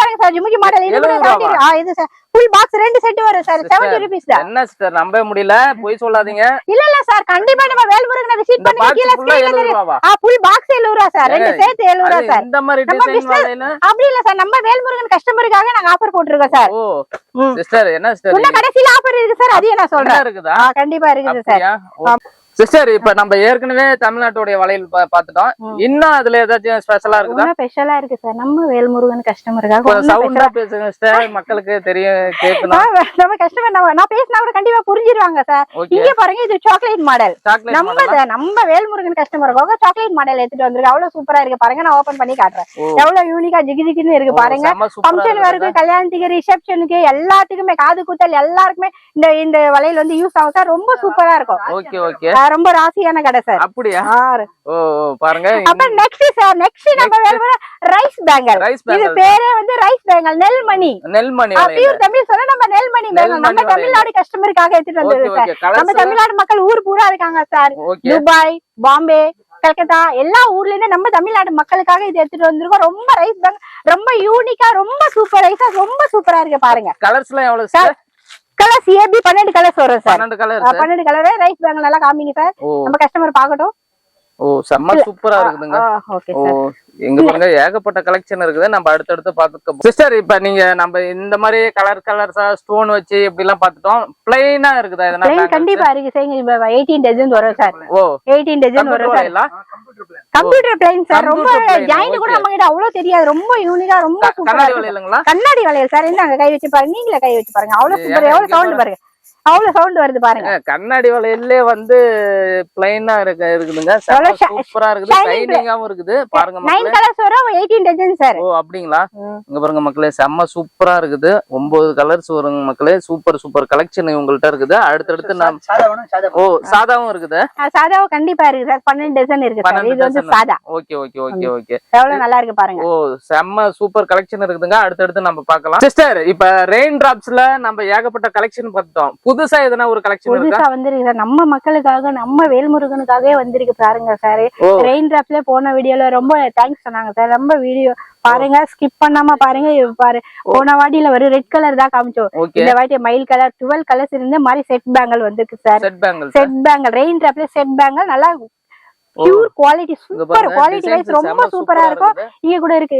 பாருங்க சார். ஜிமுக்கி மாடல் இது கூட 70 70 ஆ இது சார். ஃபுல் பாக்ஸ் ரெண்டு செட் வரும் சார் Sister, செவன்டி ருபீஸ் தான் என்ன சிஸ்டர் நம்பவே முடியல. பொய் சொல்லாதீங்க. இல்ல இல்ல சார் கண்டிப்பா நம்ம வேல்முருகனை விசிட் பண்ணி கீழ ஸ்கிரீன்ல ரூபாவா ஆ ஃபுல் பாக்ஸ் எழுபது ரூபா சார் ரெண்டு ஏய், சேர்த்து எழுபது ரூபா அது சார் இந்த மாதிரி டிசைன் வலையில அப்படி இல்ல சார் நம்ம வேல்முருகன் கஸ்டமருக்காக நாங்க ஆஃபர் போட்டிருக்கோம் சார் ஓ. சிஸ்டர் என்ன சிஸ்டர் இன்னும் கடைசியில ஆஃபர் இருக்கு சார் அதையும் நான் சொல்றேன். இருக்குதா? கண்டிப்பா இருக்குது சார் சிஸ்டர் இப்ப நம்ம ஏற்கனவே தமிழ்நாட்டுடைய வளையல் பாத்துட்டோம் இன்னும் அதுல ஏதாச்சும் ஸ்பெஷலா இருக்குதா? ஸ்பெஷலா இருக்கு சார். நம்ம வேல்முருகன் கஸ்டமருக்காக சவுண்டா பேசுங்க சிஸ்டர் மக்களுக்கு தெரியும் கேட்கணும். நம்ம கஸ்டமர் நான் பேசினா கூட கண்டிப்பா புரிஞ்சிருவாங்க சார். இங்க பாருங்க இது சாக்லேட் மாடல் நம்ம? நம்ம வேல்முருகன் கஸ்டமருக்காக சாக்லேட் மாடல் எடுத்துட்டு வந்திருக்கு. அவ்வளவு சூப்பரா இருக்கு. பாருங்க நான் ஓபன் பண்ணி காட்டுறேன். எவ்வளவு யூனிக்கா ஜிகி ஜிகின்னு இருக்கு பாருங்க. ஃபங்க்ஷன். வரைக்கும் கல்யாணத்துக்கு ரிசப்ஷனுக்கு எல்லாத்துக்குமே காது குத்தல் எல்லாருக்குமே இந்த இந்த வளையல் வந்து யூஸ் ஆகும் சார். ரொம்ப சூப்பரா இருக்கும். ஓகே ஓகே ரொம்ப ராசியான கடை சார். அப்படியா? ஓ பாருங்க. அப்ப நெக்ஸ்ட் சார் நெக்ஸ்ட் நம்ம வேல்முருகன் ரைஸ் பேங்கல் இது பேங்கல் பேரே வந்து ரைஸ் பேங்கல் நெல்மணி நெல்மணி பியூர் தமிழ் சொன்னா நம்ம நெல்மணி பேங்கல் நம்ம. தமிழ்நாடு கஸ்டமருக்காக எடுத்துட்டு வந்தது சார். நம்ம கலர்ஸ் தமிழ்நாடு மக்கள் ஊர் பூரா இருக்காங்க சார். துபாய் பாம்பே கல்கத்தா எல்லா ஊர்ல இருந்து நம்ம தமிழ்நாடு மக்களுக்காக இது எடுத்துட்டு வந்திருக்கோம். ரொம்ப ரைஸ் பேங்க் ரொம்ப யூனிக்கா ரொம்ப சூப்பர் ரைஸா ரொம்ப சூப்பரா இருக்கு பாருங்க. கலர்ஸ்லாம் எவ்வளவு சார் கலர்ஸ் ஏபி பன்னெண்டு கலர்ஸ் வரும் சார் பன்னெண்டு கலர் பன்னெண்டு கலரே ரைஸ் பேங்க் நல்லா காமிங்க சார் நம்ம கஸ்டமர் பாக்கட்டும் ஓ செம்ம சூப்பரா இருக்குதுங்க. ஓகே ஓ சார் எங்க பாருங்க ஏகப்பட்ட கலெக்ஷன் இருக்குது. நம்ம அடுத்தடுத்து பாத்துக்க சிஸ்டர் இப்ப நீங்க நம்ம இந்த மாதிரி கலர் கலர்ஸா ஸ்டோன் வச்சு இப்படி எல்லாம் பாத்துட்டோம் பிளைனா இருக்குதா? கண்டிப்பா இருக்கு சார் எயிட்டீன் டஜன் வரும் சார் ஓ எயிட்டீன் டஜன் வரும் சார் கம்ப்யூட்டர் பிளைன் சார் ரொம்ப ஜாயிண்ட் கூட. நம்ம கிட்ட அவ்வளவு தெரியாது. ரொம்ப யூனிக்கா ரொம்ப கண்ணாடி வளையல் சார் என்ன கை வச்சு பாருங்க. நீங்களே கை வச்சு பாருங்க. அவ்வளவு சூப்பர் எவ்வளவு சவுண்ட் பாருங்க. அவ்வளவு சவுண்ட் வருது பாருங்க. கண்ணாடி வளையல்லே வந்து பிளைனா இருக்கு இருக்குதுங்க. சூப்பரா இருக்குது. ஷைனிங்காவும் இருக்குது. பாருங்க நைன் கலர்ஸ் வரும் எயிட்டீன் டஜன் சார் ஓ அப்படிங்களா. இங்க பாருங்க மக்களே செம்ம சூப்பரா இருக்குது. ஒன்பது கலர்ஸ் வருங்க மக்களே. சூப்பர் சூப்பர் கலெக்ஷன் உங்கள்ட்ட இருக்குது. அடுத்தடுத்து சாதா ஓ சாதாவும் இருக்குது. சாதாவும் கண்டிப்பா இருக்கு சார் பன்னெண்டு டஜன் இருக்கு சார் இது வந்து. சாதா. Okay okay okay okay. எவ்வளவு நல்லா இருக்கு பாருங்க. ஓ செம்ம சூப்பர் கலெக்ஷன் இருக்குதுங்க. அடுத்தடுத்து நம்ம பார்க்கலாம். சிஸ்டர் இப்ப ரெயின் டிராப்ஸ்ல நம்ம ஏகப்பட்ட கலெக்ஷன் பார்த்தோம் புதுசா எதனா ஒரு கலெக்ஷன் புதுசா வந்திருக்கு சார் நம்ம மக்களுக்காக நம்ம வேல்முருகனுக்காகவே வந்திருக்கு பாருங்க சார் ரெயின் டிராப்ஸ்ல போன வீடியோல ரொம்ப தேங்க்ஸ் சொன்னாங்க சார் ரொம்ப வீடியோ பாருங்க ஸ்கிப் பண்ணாம பாருங்க பாரு. போன வாட்டியில ஒரு ரெட் கலர் தான் காமிச்சோம். இந்த வாட்டி மயில் கலர் டுவெல் கலர்ஸ் இருந்து மாதிரி செட் பேங்கல் வந்திருக்கு sir set bangle set bangle rain டிராப்ல set bangle நல்லா pure quality super quality wise ரொம்ப சூப்பரா இருக்கும். இங்க கூட இருக்கு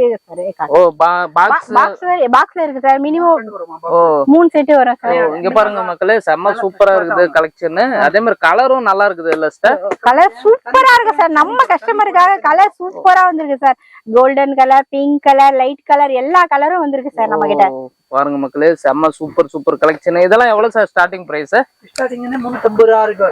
சார் ஓ பாக்ஸ் பாக்ஸ் பாக்ஸ்ல இருக்கு சார் மினிமம் ஓ. மூணு செட் வரும் சார். இங்க பாருங்க மக்களே செம்ம சூப்பரா இருக்குது கலெக்ஷன் அதே மாதிரி கலரும் நல்லா இருக்குது இல்ல சிஸ்டர் கலர் சூப்பரா இருக்கு சார். நம்ம கஸ்டமருக்காக கலர் சூப்பரா வந்திருக்கு sir. Golden colour pink colour light colour எல்லா கலரும் வந்திருக்கு சார் நம்ம கிட்ட பாருங்க மக்களே செம்ம சூப்பர் சூப்பர் கலெக்ஷன் இதெல்லாம் எவ்வளவு சார் ஸ்டார்டிங் பிரைஸ் ஸ்டார்டிங்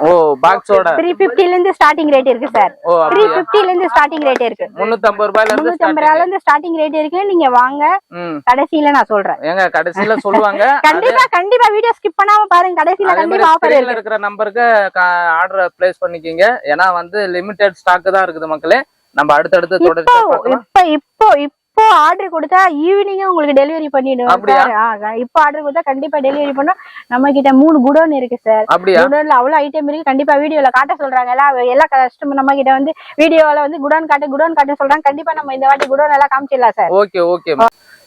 ஓ பாக்ஸோட த்ரீ பிப்டில இருந்து ஸ்டார்டிங் ரேட் இருக்கு சார் ஓ த்ரீ பிப்டில இருந்து ஸ்டார்டிங் ரேட் இருக்கு. முன்னூத்தி ஐம்பது ரூபாயில இருந்து முன்னூத்தி ஐம்பது starting. ரூபால இருந்து ஸ்டார்டிங் ரேட் இருக்கு. நீங்க வாங்க. ம். கடைசியில நான் சொல்றேன். ஏங்க கடைசியில சொல்லுவாங்க. கண்டிப்பா கண்டிப்பா வீடியோ ஸ்கிப் பண்ணாம பாருங்க. கடைசியில கண்டிப்பா ஆஃபர் இருக்கு. இருக்கிற நம்பருக்கு ஆர்டர் பிளேஸ் பண்ணிக்கிங்க. ஏன்னா வந்து லிமிடெட் ஸ்டாக் தான் இருக்குது மக்களே. நம்ம அடுத்தடுத்து பார்க்கலாம். இப்போ இப்போ இப்போ ஆர்டர் கொடுத்தா ஈவினிங்கே உங்களுக்கு டெலிவரி பண்ணிடுவோம் இப்போ ஆர்டர் கொடுத்தா கண்டிப்பா டெலிவரி பண்ணோம். நம்ம கிட்ட மூணு குடோன் இருக்கு சார். குடோன்ல அவ்வளவு ஐட்டம் இருக்கு. கண்டிப்பா வீடியோல காட்ட சொல்றாங்க எல்லாம் எல்லா கஸ்டமர் நம்ம கிட்ட வந்து வீடியோல வந்து குடோன் காட்டு குடோன் காட்ட சொல்றாங்க. கண்டிப்பா நம்ம இந்த வாட்டி குடோன் எல்லாம் காமிச்சிடலாம் சார். ஓகே ஓே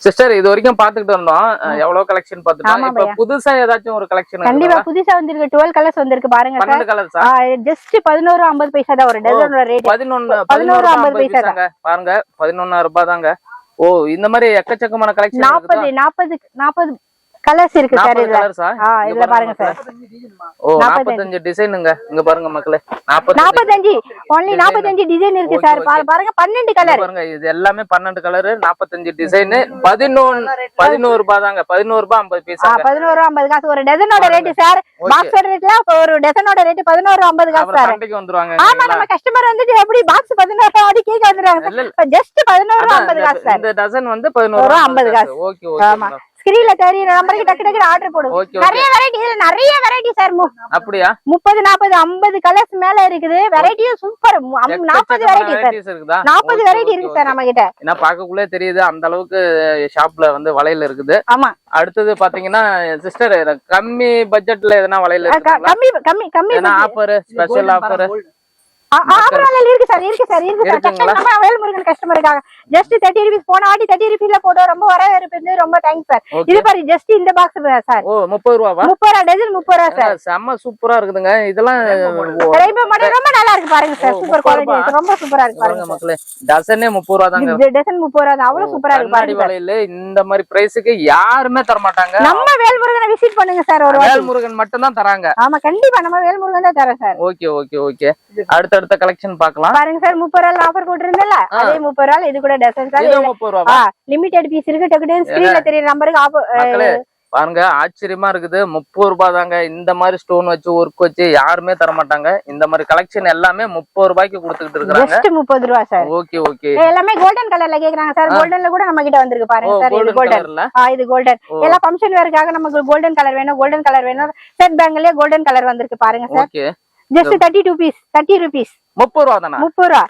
சிஸ்டர் இது வரைக்கும் பாத்துக்கிட்டு இருந்தோம் எவ்வளவு கலெக்ஷன் பாத்துட்டோம். புதுசா ஏதாச்சும் ஒரு கலெக்ஷன் கண்டிப்பா புதுசா வந்திருக்கு. டுவெல் கலர்ஸ் வந்திருக்கு பாருங்க சார். பன்னெண்டு கலர்ஸா ஜஸ்ட் பதினோரு ஐம்பது பைசா தான் ஒரு டஜனோட ரேட் பதினொன்னு பதினோரு ஐம்பது பைசா பாருங்க பதினொன்னாயிரம் ரூபாய் தாங்க. ஓ இந்த மாதிரி எக்கச்சக்கமான கலெக்ஷன் நாற்பது நாற்பது நாற்பது கலர்ஸ் இருக்கு சார் இதுல. பாருங்க சார் ஓ நாற்பத்தஞ்சு. நாற்பத்தஞ்சு டிசைனுங்க இங்க. பாருங்க மக்களே. நாற்பத்தஞ்சு நாற்பத்தஞ்சு ஒன்லி நாற்பத்தஞ்சு டிசைன் இருக்கு சார். பாருங்க பன்னெண்டு இங்க கலர் பாருங்க இது எல்லாமே பன்னெண்டு கலரு நாற்பத்தஞ்சு டிசைன் பதினொன்னு பதினோரு ரூபாய் தாங்க. பதினோரு ரூபாய் ஐம்பது பைசாங்க பதினோரு ஐம்பது காசு. ஒரு டசனோட ரேட் சார். பாக்ஸோட ரேட்ல ஒரு டசனோட ரேட் பதினோரு ஐம்பது காசு அப்புறம் சார் சண்டைக்கு வந்துருவாங்க ஆமா? நம்ம கஸ்டமர் வந்துட்டு எப்படி பாக்ஸ் பதினோரு அடி கேட்க வந்துடுறாங்க இல்ல, இல்ல. சார் ஜஸ்ட் பதினோரு அதான் ஐம்பது இந்த- காசு சார் இந்த டசன் வந்து பதினோரு ஒரு ரூபாய் ஐம்பது காசு. ஓகே ஆமா. ஓகே. ஸ்கிரீன்ல தெரியுற நம்பருக்கு டக்கு டக்கு ஆர்டர் போடுங்க நிறைய வெரைட்டி இதுல நிறைய வெரைட்டி சார் அப்படியா? முப்பது நாற்பது ஐம்பது கலர்ஸ் மேல இருக்குது. வெரைட்டியும் சூப்பர் நாற்பது வெரைட்டி சார் நாற்பது வெரைட்டி இருக்கு. சார் நம்ம கிட்ட ஏன்னா பார்க்கக்குள்ளே தெரியுது அந்த அளவுக்கு ஷாப்ல வந்து வளையல் இருக்குது. ஆமா. அடுத்தது பாத்தீங்கன்னா சிஸ்டர் கம்மி பட்ஜெட்ல எதனா இருக்குங்களா கம்மி கம்மி கம்மி ஆஃபர் ஸ்பெஷல் ஆஃபர் ஆஃபர் வலையில இருக்கு சார் இருக்கு சார் இருக்கு சார்? கஸ்டமர் நம்ம வேல்முருகன் கஸ்டமருக்காக ஜஸ்ட் தேர்ட்டி ருபீஸ் போன வாட்டி தேர்ட்டி ருபீஸ்ல போட்டோம். ரொம்ப வரவேற்பு ரொம்ப தேங்க்ஸ் சார். இது பாரு ஜஸ்ட் இந்த பாக்ஸ் சார். ஓ முப்பது ரூபாவா? முப்பது ரூபா டஜன் முப்பது ரூபா சார். செம்ம சூப்பரா இருக்குதுங்க. இதெல்லாம் ரொம்ப நல்லா இருக்கு பாருங்க சார். Super quality. ரொம்ப சூப்பரா இருக்கு பாருங்க மக்களே. டசனே முப்பது ரூபா தாங்க டசன் முப்பது ரூபா தான். அவ்வளவு சூப்பரா இருக்கு பாருங்க. வளையல் இந்த மாதிரி பிரைஸுக்கு யாருமே தர மாட்டாங்க. நம்ம வேல்முருகனை விசிட் பண்ணுங்க சார் ஒரு வாட்டி. வேல்முருகன் மட்டும் தான் தராங்க. ஆமா கண்டிப்பா நம்ம வேல்முருகன் தான் தரோம் சார். Okay okay okay. அடுத்தடுத்த கலெக்ஷன் பார்க்கலாம். பாருங்க சார் முப்பது ரூபாய் ஆஃபர் போட்டிருந்தல. அதே முப்பது ரூபாய் இது கூட டசன் சார். முப்பது ரூபா லிமிடெட் பீஸ் இருக்கு டக்கு ஸ்கிரீன்ல தெரியற நம்பருக்கு மக்களே பாருங்க ஆச்சரியமா இருக்குது. முப்பது ரூபாய் தாங்க இந்த மாதிரி ஸ்டோன் வச்சு ஒர்க் வச்சு யாருமே தர மாட்டாங்க இந்த மாதிரி கலெக்ஷன் எல்லாமே முப்பது ரூபாய்க்கு கொடுத்துக்கிட்டு இருக்காங்க முப்பது ரூபா சார். ஓகே ஓகே எல்லாமே கோல்டன் கலர்ல கேக்குறாங்க சார். கோல்டன்ல கூட நம்ம கிட்ட வந்திருக்கு பாருங்க சார் இது கோல்டன் இது கோல்டன். எல்லா ஃபங்க்ஷன் வேர்க்காக நமக்கு கோல்டன் கலர் வேணும் கோல்டன் கலர் வேணும். செட் பேங்க்லயே கோல்டன் கலர் வந்திருக்கு பாருங்க sir. Just thirty two piece thirty rupees முப்பது ரூபா தானா முப்பது ரூபா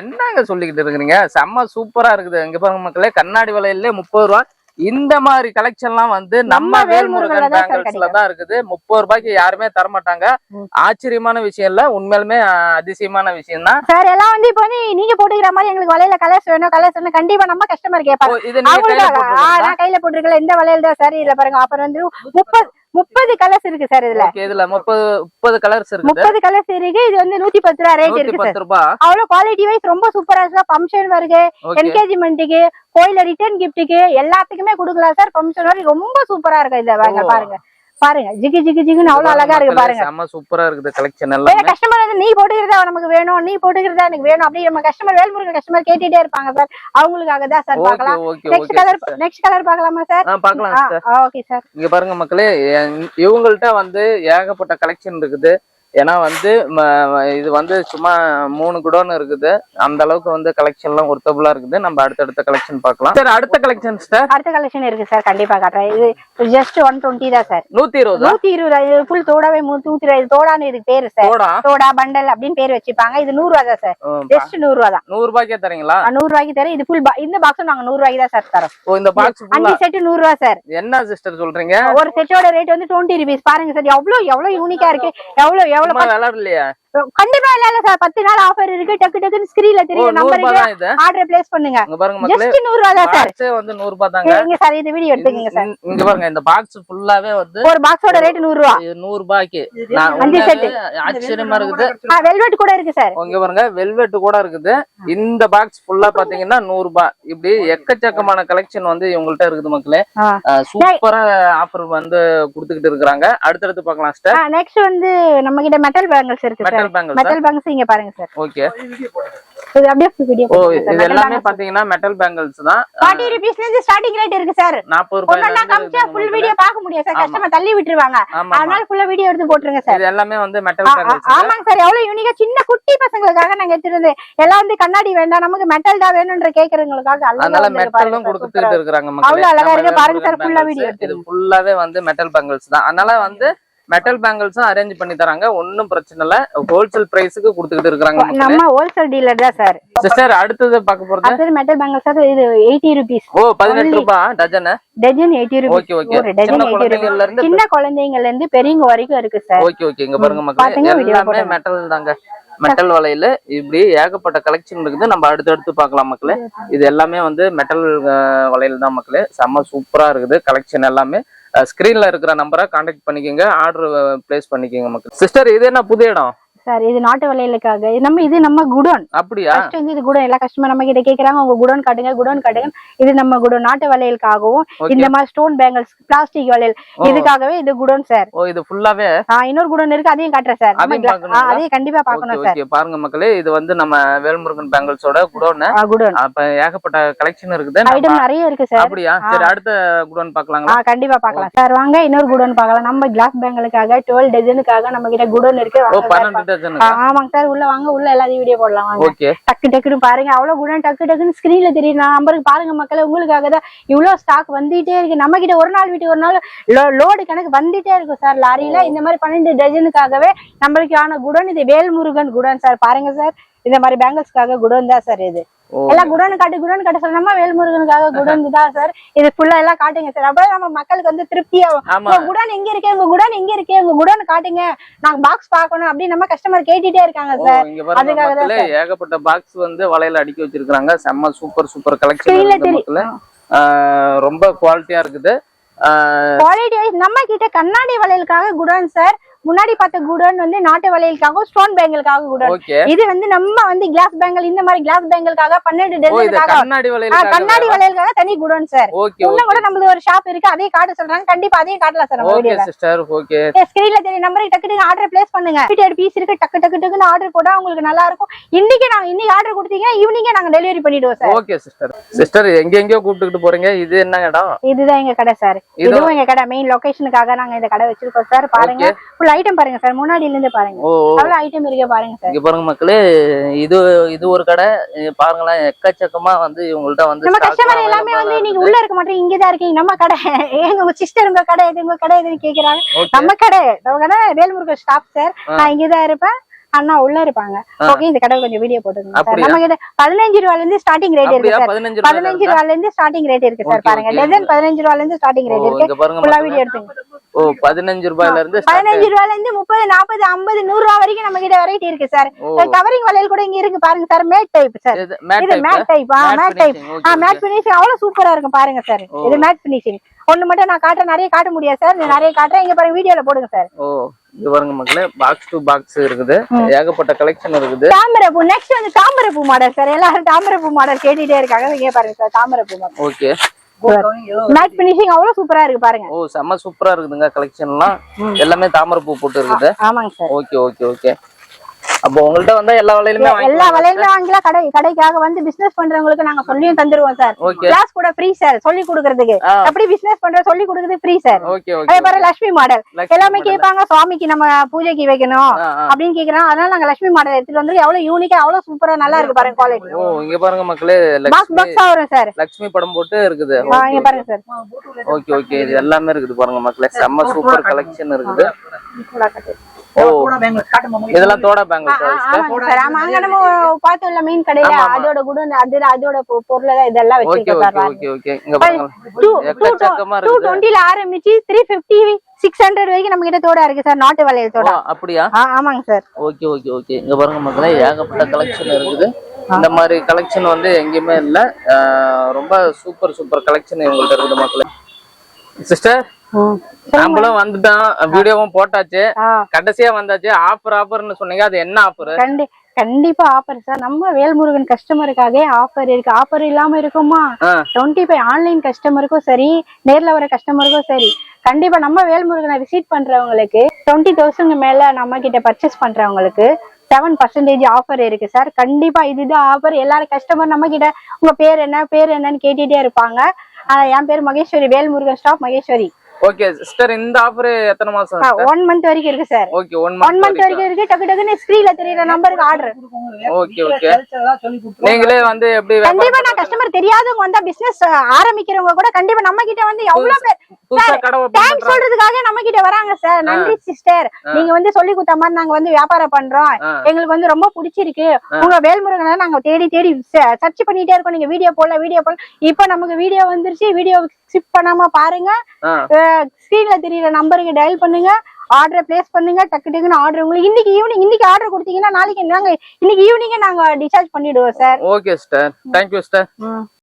என்னங்க சொல்லிக்கிட்டு இருக்கிறீங்க? செம்ம சூப்பரா இருக்குது. இங்க பாருங்க மக்களே கண்ணாடி வலையிலே முப்பது ரூபா இந்த மாதிரி கலெக்ஷன்லாம் வந்து நம்ம வேல்முருகன் தான் பேங்கிள்ஸ்ல இருக்குது. முப்பது ரூபாய்க்கு யாருமே தர மாட்டாங்க. ஆச்சரியமான விஷயம் இல்ல. உண்மையிலுமே அதிசயமான விஷயம் தான் சார் எல்லாம் வந்து இப்போ வந்து நீங்க போட்டுக்கிற மாதிரி எங்களுக்கு வலையில கலர்ஸ் வேணும் கலர்ஸ் வேணும். கண்டிப்பா நம்ம கஸ்டமர் கேட்பாங்க இது? நான் கையில போட்டிருக்கல. இந்த வளையல் தான் சார் இதுல பாருங்க. அப்புறம் வந்து முப்பது முப்பது கலர்ஸ் இருக்கு சார் இதுல. இதுல முப்பது முப்பது கலர்ஸ் இருக்குது. முப்பது கலர்ஸ் இருக்கு. இது வந்து நூத்தி பத்து ரூபா ரேட் இருக்கு சார் அவ்வளவு குவாலிட்டி வைஸ் ரொம்ப சூப்பரா இருக்கு ஃபங்க்ஷன் வருது. என்கேஜ்மெண்ட்டுக்கு கோயில ரிட்டர்ன் கிஃப்ட்டுக்கு எல்லாத்துக்குமே கொடுக்கலாம் சார் ஃபங்க்ஷன் வரைக்கும் ரொம்ப சூப்பரா இருக்கு இந்த பாருங்க. பாருங்க ஜிகு ஜிகு ஜிகுன்னு அவ்வளவு அழகா இருக்கு பாருங்க. செம்ம சூப்பரா இருக்குது கலெக்ஷன் எல்லாமே. கஸ்டமர் வந்து நீ போட்டுக்கிறதா நமக்கு வேணும் நீ போட்டுக்கிறதா எனக்கு வேணும் அப்படி நம்ம கஸ்டமர் வேல்முருகன் கஸ்டமர் கேட்டுட்டே இருப்பாங்க சார். அவங்களுக்காக தான் சார் பார்க்கலாம். Okay next colour next colour பார்க்கலாமா சார்? பார்க்கலாம். ஓகே சார் இங்க பாருங்க மக்களே இவங்கள்ட்ட வந்து ஏகப்பட்ட கலெக்ஷன் இருக்குது. ஏன்னா வந்து இது வந்து சும்மா மூணு குடோன் இருக்குது. அந்த அளவுக்கு வந்து கலெக்ஷன் எல்லாம் ஒர்த்தபுளா இருக்குது. நம்ம அடுத்தடுத்த கலெக்ஷன் பார்க்கலாம். சார் அடுத்த கலெக்ஷன் சார் அடுத்த கலெக்ஷன் இருக்கு சார் கண்டிப்பா காட்டுறேன். இது ஜஸ்ட் ஒன் டுவெண்ட்டி தான் சார் நூத்தி இருபதா? நூத்தி இருபது ஃபுல் தோடாவே மூ- நூத்தி இருபது தோடான்னு இதுக்கு பேரு சார் தோடா? பண்டல் அப்படின்னு பேர் வச்சுப்பாங்க. இது நூறு ரூபா தான் சார் ஜஸ்ட் நூறு ரூபா தான். நூறு ரூபாய்க்கே தரீங்களா? நூறு ரூபாய்க்கு தரேன். இது ஃபுல் இந்த பாக்ஸும் நாங்க நூறு ரூபாய்க்கு தான் சார் தரோம். ஓ இந்த பாக்ஸ் அஞ்சு செட்டு நூறு ரூபா சார் என்ன சிஸ்டர் சொல்றீங்க? ஒரு செட்டோட ரேட் வந்து டுவெண்ட்டி ருபீஸ் பாருங்க சார் எவ்வளவு எவ்வளவு யூனிக்கா இருக்கு. எவ்வளவு எவ்வளவு விளையாடலையா கண்டிப்பா இல்ல இல்ல சார் பத்து நாள் ஆஃபர் இருக்கு. டக்கு டக்குன்னு ஸ்கிரீன்ல தெரியும் ரூபாய் நம்பருக்கு ஆர்டர் பிளேஸ் பண்ணுங்க. இங்க பாருங்க மக்களே. ஜஸ்ட் நூறு ரூபா தான் சார் வந்து நூறு ரூபாய் தாங்க இங்க சார் இந்த வீடியோ எடுத்துக்கீங்க சார் இங்க- பாருங்க இந்த பாக்ஸ் ஃபுல்லாவே வந்து ஒரு பாக்ஸோட ரேட் நூறு ரூபா இது நூறு ரூபாய்க்கு அஞ்சு செட்டு. ஆச்சரியமா இருக்குது. வெல்வெட் கூட இருக்கு சார் இங்க பாருங்க வெல்வெட் கூட இருக்குது. இந்த பாக்ஸ் ஃபுல்லா பாத்தீங்கன்னா நூறு ரூபாய் இப்படி எக்கச்சக்கமான கலெக்ஷன் வந்து இவங்கள்ட்ட இருக்குது மக்களே. சூப்பரா ஆஃபர் வந்து குடுத்துக்கிட்டு இருக்காங்க அடுத்தடுத்து பார்க்கலாம் சிஸ்டர் நெக்ஸ்ட் வந்து நம்ம கிட்ட மெட்டல் பேங்கிள்ஸ் இருக்கு sir metal bangle metal bangles இங்க பாருங்க சார் ஓகே இது அப்படியே வீடியோ ஓ இது எல்லாமே பாத்தீங்கன்னா மெட்டல் பேங்கிள்ஸ் தான். ஃபார்ட்டி ருபீஸ்ல இருந்து ஸ்டார்டிங் ரேட் இருக்கு சார் நாற்பது ஒன்னொன்னா ரூபாய் காமிச்சா ஃபுல் வீடியோ பார்க்க முடியாது சார். கஸ்டமர் தள்ளி விட்டுருவாங்க. அதனால ஃபுல்லா வீடியோ எடுத்து போட்டுருங்க சார் இது எல்லாமே வந்து மெட்டல் பேங்கிள்ஸ் ஆமாங்க சார் எவ்வளவு யூனிக்கா சின்ன குட்டி பசங்களுக்காக நாங்க எடுத்துருந்து எல்லாம் வந்து கண்ணாடி வேண்டாம். நமக்கு மெட்டல் தான் வேணும்ன்ற கேக்குறவங்களுக்காக அதனால மெட்டலும் கொடுத்துட்டு இருக்காங்க அவ்வளவு அழகா இருக்கு. பாருங்க bangles. video இது எடுத்துருங்க. ஃபுல்லாவே வந்து மெட்டல் பேங்கிள்ஸ் தான். அதனால வந்து மெட்டல் பேங்கிள்ஸும் அரேஞ்ச் பண்ணி தராங்க. ஒன்னும் பிரச்சனை இல்ல. ஹோல்சேல் பிரைஸுக்கு கொடுத்துக்கிட்டு இருக்காங்க நம்ம ஹோல்சேல் டீலர் தான் சார் சிஸ்டர் அடுத்தது பார்க்க போறது? அடுத்தது மெட்டல் பேங்கிள்ஸ் சார் இது எயிட்டி ருபீஸ் ஓ பதினெட்டு Only- ரூபாய் dozen dozen eighty rupees okay okay ஒரு டஜன் சின்ன எயிட்டி ருபீஸ் குழந்தைங்கள்ல இருந்து சின்ன குழந்தைங்கள்ல இருந்து பெரியவங்க வரைக்கும் இருக்கு சார் ஓகே ஓகே இங்க பாருங்க மக்களே. எல்லாமே. மெட்டல் தாங்க. மெட்டல் வலையில இப்படி ஏகப்பட்ட கலெக்ஷன் இருக்குது. நம்ம அடுத்தடுத்து பார்க்கலாம் மக்களே. இது எல்லாமே வந்து மெட்டல் வலையில தான் மக்களே. செம்ம சூப்பரா இருக்குது. கலெக்ஷன் எல்லாமே. ஸ்க்ரீன்ல இருக்கிற நம்பரை காண்டாக்ட் பண்ணிக்கோங்க. ஆர்டர் பிளேஸ் பண்ணிக்கோங்க மக்கள். சிஸ்டர் இது என்ன புது இடம்? சார் இது நாட்டு வளையலுக்காக. இது நம்ம இது நம்ம குடோன். அப்படியா? வந்து இது குடோன். எல்லா கஸ்டமர் நம்ம கிட்ட கேக்குறாங்க உங்க குடோன் காட்டுங்க குடோன் காட்டுங்க இது நம்ம குடோன். நாட்டு வளையலுக்காகவும். இந்த மாதிரி ஸ்டோன் பேங்கிள்ஸ் பிளாஸ்டிக் வளையல். இதுக்காகவே இது குடோன் சார் ஓ இது ஃபுல்லாவே இன்னொரு குடோன் இருக்கு அதையும் காட்டுறேன் சார் அதையும் கண்டிப்பா ஓகே பாக்கணும் சார் ஓகே பாருங்க மக்களே இது வந்து நம்ம வேல்முருகன் பேங்கிள்ஸோட குடோன்னு குடோன். அப்ப ஏகப்பட்ட கலெக்ஷன் இருக்குது. ஐட்டம் நிறைய இருக்கு சார் அப்படியா? சரி அடுத்த குடோன் ஆ பாக்கலாங்களா கண்டிப்பா பார்க்கலாம். சார் வாங்க இன்னொரு குடோன் பார்க்கலாம். நம்ம கிளாஸ் பேங்களுக்காக டுவெல் டஜனுக்காக நம்ம கிட்ட குடோன் இருக்கு ஆமாங்க சார். உள்ள வாங்க. உள்ள எல்லாத்தையும் வீடியோ போடலாம். வாங்க. டக்கு டக்குன்னு பாருங்க. அவ்வளவு குடம் டக்கு டக்குன்னு ஸ்கிரீன்ல தெரியும் நம்பருக்கு பாருங்க மக்களே. உங்களுக்காக தான் இவ்வளவு ஸ்டாக் வந்துட்டே இருக்கு. நம்ம கிட்ட ஒரு நாள் விட்டு ஒரு நாள் லோடு கணக்கு வந்துட்டே இருக்கும் சார். லாரியில இந்த மாதிரி பன்னெண்டு டஜனுக்காகவே நம்மளுக்கான குடன் இது. வேல்முருகன் குடன் சார். பாருங்க சார். இந்த மாதிரி பேங்கிள்ஸ்க்காக குடோன் தான் சார் இது. எல்லாம் குடோன் காட்டு குடோன் காட்ட சொன்னோமா? வேல்முருகனுக்காக குடோன் தான் சார் இது ஃபுல்லா எல்லாம் காட்டுங்க சார் அப்பதான் நம்ம மக்களுக்கு வந்து திருப்தியா ஆமா. உங்க குடோன் எங்க இருக்கு? உங்க குடோன் எங்க இருக்கு? உங்க குடோன் காட்டுங்க. நாங்க பாக்ஸ் பார்க்கணும் அப்படின்னு நம்ம கஸ்டமர் கேட்டுட்டே இருக்காங்க சார் அதுக்காக தான் ஏகப்பட்ட பாக்ஸ் வந்து வலையில அடுக்கி வச்சிருக்காங்க செம்ம சூப்பர் சூப்பர் கலெக்ஷன் ரொம்ப குவாலிட்டியா இருக்குது. குவாலிட்டி வைஸ் நம்ம கிட்ட கண்ணாடி வளையலுக்காக குடோன் சார் முன்னாடி பார்த்த குடோன் வந்து நாட்டு வளையலுக்காக ஸ்டோன் பேங்கிளுக்காக குடோன். இது வந்து நம்ம வந்து கிளாஸ் பேங்கிள் இந்த மாதிரி கிளாஸ் பேங்கிளுக்காக பன்னெண்டு டெசனுக்காக கண்ணாடி வளையலுக்காக தனி குடோன் சார் இன்னும் கூட நம்மளது ஒரு ஷாப் இருக்கு. அதையும் காட்ட சொல்றாங்க. கண்டிப்பா அதையும் காட்டலாம் சார் நம்ம ஓகே சிஸ்டர் ஓகே. ஸ்கிரீன்ல தெரிய நம்பருக்கு டக்கு டக்கு ஆர்டர் பிளேஸ் பண்ணுங்க. லிமிடெட் பீஸ் இருக்கு. டக்கு டக்கு டக்குன்னு ஆர்டர் போட்டா உங்களுக்கு நல்லா இருக்கும் இன்னைக்கு நாங்க இன்னைக்கு ஆர்டர் கொடுத்தீங்கன்னா ஈவினிங்கே நாங்க டெலிவரி பண்ணிடுவோம் சார் ஓகே சிஸ்டர் சிஸ்டர் எங்க எங்கேயோ கூப்பிட்டுக்கிட்டு போறீங்க. இது என்ன இடம்? இதுதான் எங்க கடை சார் இது. இதுவும் எங்க கடை. மெயின் லொகேஷனுக்காக நாங்க இந்த கடை வச்சிருக்கோம் சார் பாருங்க. ஃபுல் ஐட்டம் பாருங்க சார் முன்னாடில இருந்து பாருங்க. அவ்வளவு ஐட்டம் இருக்கு பாருங்க சார் இங்க பாருங்க மக்களே இது இது ஒரு கடை. பாருங்களேன் எக்கச்சக்கமா வந்து இவங்கள்ட்ட வந்து நம்ம கஸ்டமர் எல்லாம் வந்து இருக்குது. உள்ள இருக்க மாட்டேங்க இங்கதான் இருக்கீங்க. நம்ம கடை. எங்க உங்க சிஸ்டர் உங்க கடை இது உங்க கடை எதுன்னு கேக்குறாங்க. நம்ம கடை. நம்ம கடை வேல்முருகன் ஸ்டாப் சார். நான் இங்கதான் இருப்பேன். அண்ணா உள்ள இருப்பாங்க. ஓகே இந்த கடை கொஞ்சம் வீடியோ போட்டுருங்க சார்? நம்ம கிட்ட பதினஞ்சு ரூபாயில இருந்து ஸ்டார்டிங் ரேட் இருக்கு சார். பதினஞ்சு ரூபாயில பதினஞ்சு இருந்தா? ஸ்டார்டிங் ரேட் இருக்கு சார் பாருங்க. டெசன். பதினஞ்சு ரூபாயில இருந்து ஸ்டார்டிங் ரேட் இருக்கு. ஃபுல்லா. வீடியோ எடுத்துங்க. ஓ பதினஞ்சு ரூபாயில இருந்து பதினஞ்சு ரூபாயில இருந்து முப்பது நாற்பது ஐம்பது நூறு ரூபா வரைக்கும் நம்ம கிட்ட வெரைட்டி இருக்கு சார். கவரிங் வளையல் கூட இங்க இருக்கு பாருங்க சார். Matte type sir. இது மேட் டைப் மேட் டைப் ஆ மேட் டைப் ஆ மேட் பினிஷிங் அவ்வளவு சூப்பரா இருக்கும் பாருங்க சார். இது மேட் பினிஷிங் ஒண்ணு மட்டும் நான் காட்டுறேன். நிறைய காட்ட முடியாது சார். நிறைய காட்டுறேன். இங்க பாருங்க வீடியோல போடுங்க சார். இங்க பாருங்க மக்களே பாக்ஸ் டு பாக்ஸ் இருக்குது. ஏகப்பட்ட கலெக்ஷன் இருக்குது. தாமரைப்பூ நெக்ஸ்ட் வந்து தாமரைப்பூ மாடல் சார் எல்லாரும் தாமரைப்பூ மாடல் கேட்டுட்டே இருக்காங்க. இங்க பாருங்க சார் தாமரைப்பூ மாடல் ஓகே மேட் பினிஷிங் அவ்வளவு சூப்பரா இருக்கு பாருங்க. ஓ செம்ம சூப்பரா இருக்குதுங்க கலெக்ஷன்லாம் எல்லாமே தாமரை பூ போட்டு இருக்குது. ஆமாங்க சார் ஓகே ஓகே ஓகே அப்போ உங்கள்ட்ட வந்தா எல்லா வலையிலுமே எல்லா வலையிலுமே வாங்கலாம் கடை கடைக்காக வந்து பிசினஸ் பண்றவங்களுக்கு நாங்க சொல்லியும் தந்துருவோம் சார். கிளாஸ் கூட ஃப்ரீ சார் சொல்லி கொடுக்கறதுக்கு. ஆ. எப்படி பிசினஸ் பண்ற சொல்லி கொடுக்கறது ஃப்ரீ சார் அதே மாதிரி லட்சுமி மாடல். லட்சுமி எல்லாமே. கேட்பாங்க சுவாமிக்கு நம்ம பூஜைக்கு வைக்கணும். அப்படின்னு கேக்குறாங்க. அதனால நாங்க லட்சுமி மாடல் எடுத்துட்டு வந்து எவ்வளவு யூனிக்கா அவ்வளவு சூப்பரா நல்லா இருக்கு பாருங்க குவாலிட்டி ஓ இங்க பாருங்க மக்களே பாக்ஸ் பாக்ஸா வரும் சார். லக்ஷ்மி படம் போட்டு இருக்குது. இங்க பாருங்க சார். ஓகே ஓகே இது எல்லாமே இருக்குது பாருங்க மக்களே. செம்ம சூப்பர் கலெக்ஷன் இருக்குது. இதெல்லாம் தோடா மீன் கடையில. அதோட குடன் அதுல அதோட பொ- பொருளை இதெல்லாம் டுவெண்ட்டில ஆரம்பிச்சு த்ரீ பிப்டி சிக்ஸ் ஹண்ட்ரட் வரைக்கும் நம்ம கிட்ட தோடா இருக்கு சார் நாட்டு வளையல் தோடா. அப்படியா? ஆமாங்க சார். Okay okay okay. இங்க பாருங்க மக்களே ஏகப்பட்ட கலெக்ஷன் இருக்குது. இந்த மாதிரி கலெக்ஷன் வந்து எங்கேயுமே இல்ல. ரொம்ப சூப்பர் சூப்பர் கலெக்ஷன் இவங்கள்ட்ட இருக்குது மக்களே. சிஸ்டர் நம்மளும் வந்துட்டோம். வீடியோவும் போட்டாச்சு. கடைசியா வந்தாச்சு. ஆஃபர் ஆஃபர்னு சொன்னீங்க. அது என்ன ஆஃபர் கண்டி கண்டிப்பா ஆஃபர் சார் நம்ம வேல்முருகன் கஸ்டமருக்காக ஆஃபர் இருக்கு. ஆஃபர் இல்லாம இருக்குமா. டுவெண்ட்டி ஃபைவ் ஆன்லைன் கஸ்டமருக்கும் சரி நேர்ல வர கஸ்டமருக்கும் சரி கண்டிப்பா நம்ம வேல்முருகனை விசிட் பண்றவங்களுக்கு டுவெண்ட்டி தௌசண்ட் மேல நம்ம கிட்ட பர்ச்சேஸ் பண்றவங்களுக்கு செவன் பர்சன்டேஜ் ஆஃபர் இருக்கு சார் கண்டிப்பா இதுதான் ஆஃபர் எல்லாரும் கஸ்டமர் நம்ம கிட்ட உங்க பேர் என்ன பேர் என்னன்னு கேட்டுட்டே இருப்பாங்க. என் பேர் Maheswari Velmurugan staff Maheswari. Okay sister இந்த ஆஃபர் எத்தனை மாசம் ஒன் மந்த் வரைக்கும் இருக்கு sir okay one one month month வரைக்கும். இருக்கு. டக்கு டக்குன்னு ஸ்கிரீன்ல தெரியற நம்பருக்கு ஆர்டர் ஓகே ஓகே நீங்களே வந்து எப்படி கண்டிப்பா நான் கஸ்டமர் தெரியாதவங்க வந்தா பிசினஸ் ஆரம்பிக்கிறவங்க கூட கண்டிப்பா நம்ம கிட்ட வந்து எவ்வளவு பேர் தேங்க்ஸ். சொல்றதுக்காக நம்ம கிட்ட வராங்க சார் நன்றி சிஸ்டர் நீங்க வந்து சொல்லி கொடுத்த மாதிரி நாங்க வந்து வியாபாரம் பண்றோம். எங்களுக்கு வந்து ரொம்ப பிடிச்சிருக்கு. உங்க வேல்முருகனை நாங்க தேடி தேடி சர்ச் பண்ணிட்டே இருக்கோம். நீங்க வீடியோ போடல வீடியோ போடல. இப்போ நமக்கு வீடியோ வந்துருச்சு. வீடியோ ஸ்கிப் பண்ணாம பாருங்க. ஸ்கிரீன்ல தெரியற நம்பருக்கு டயல் பண்ணுங்க ஆர்டர் பிளேஸ் பண்ணுங்க டக்கு டக்குன்னு ஆர்டர் உங்களுக்கு. இன்னைக்கு ஈவினிங் இன்னைக்கு ஆர்டர் கொடுத்தீங்கன்னா நாளைக்கு நாங்க இன்னைக்கு ஈவினிங்கே நாங்க டிஸ்சார்ஜ் பண்ணிடுவோம் sir okay sister thank you sister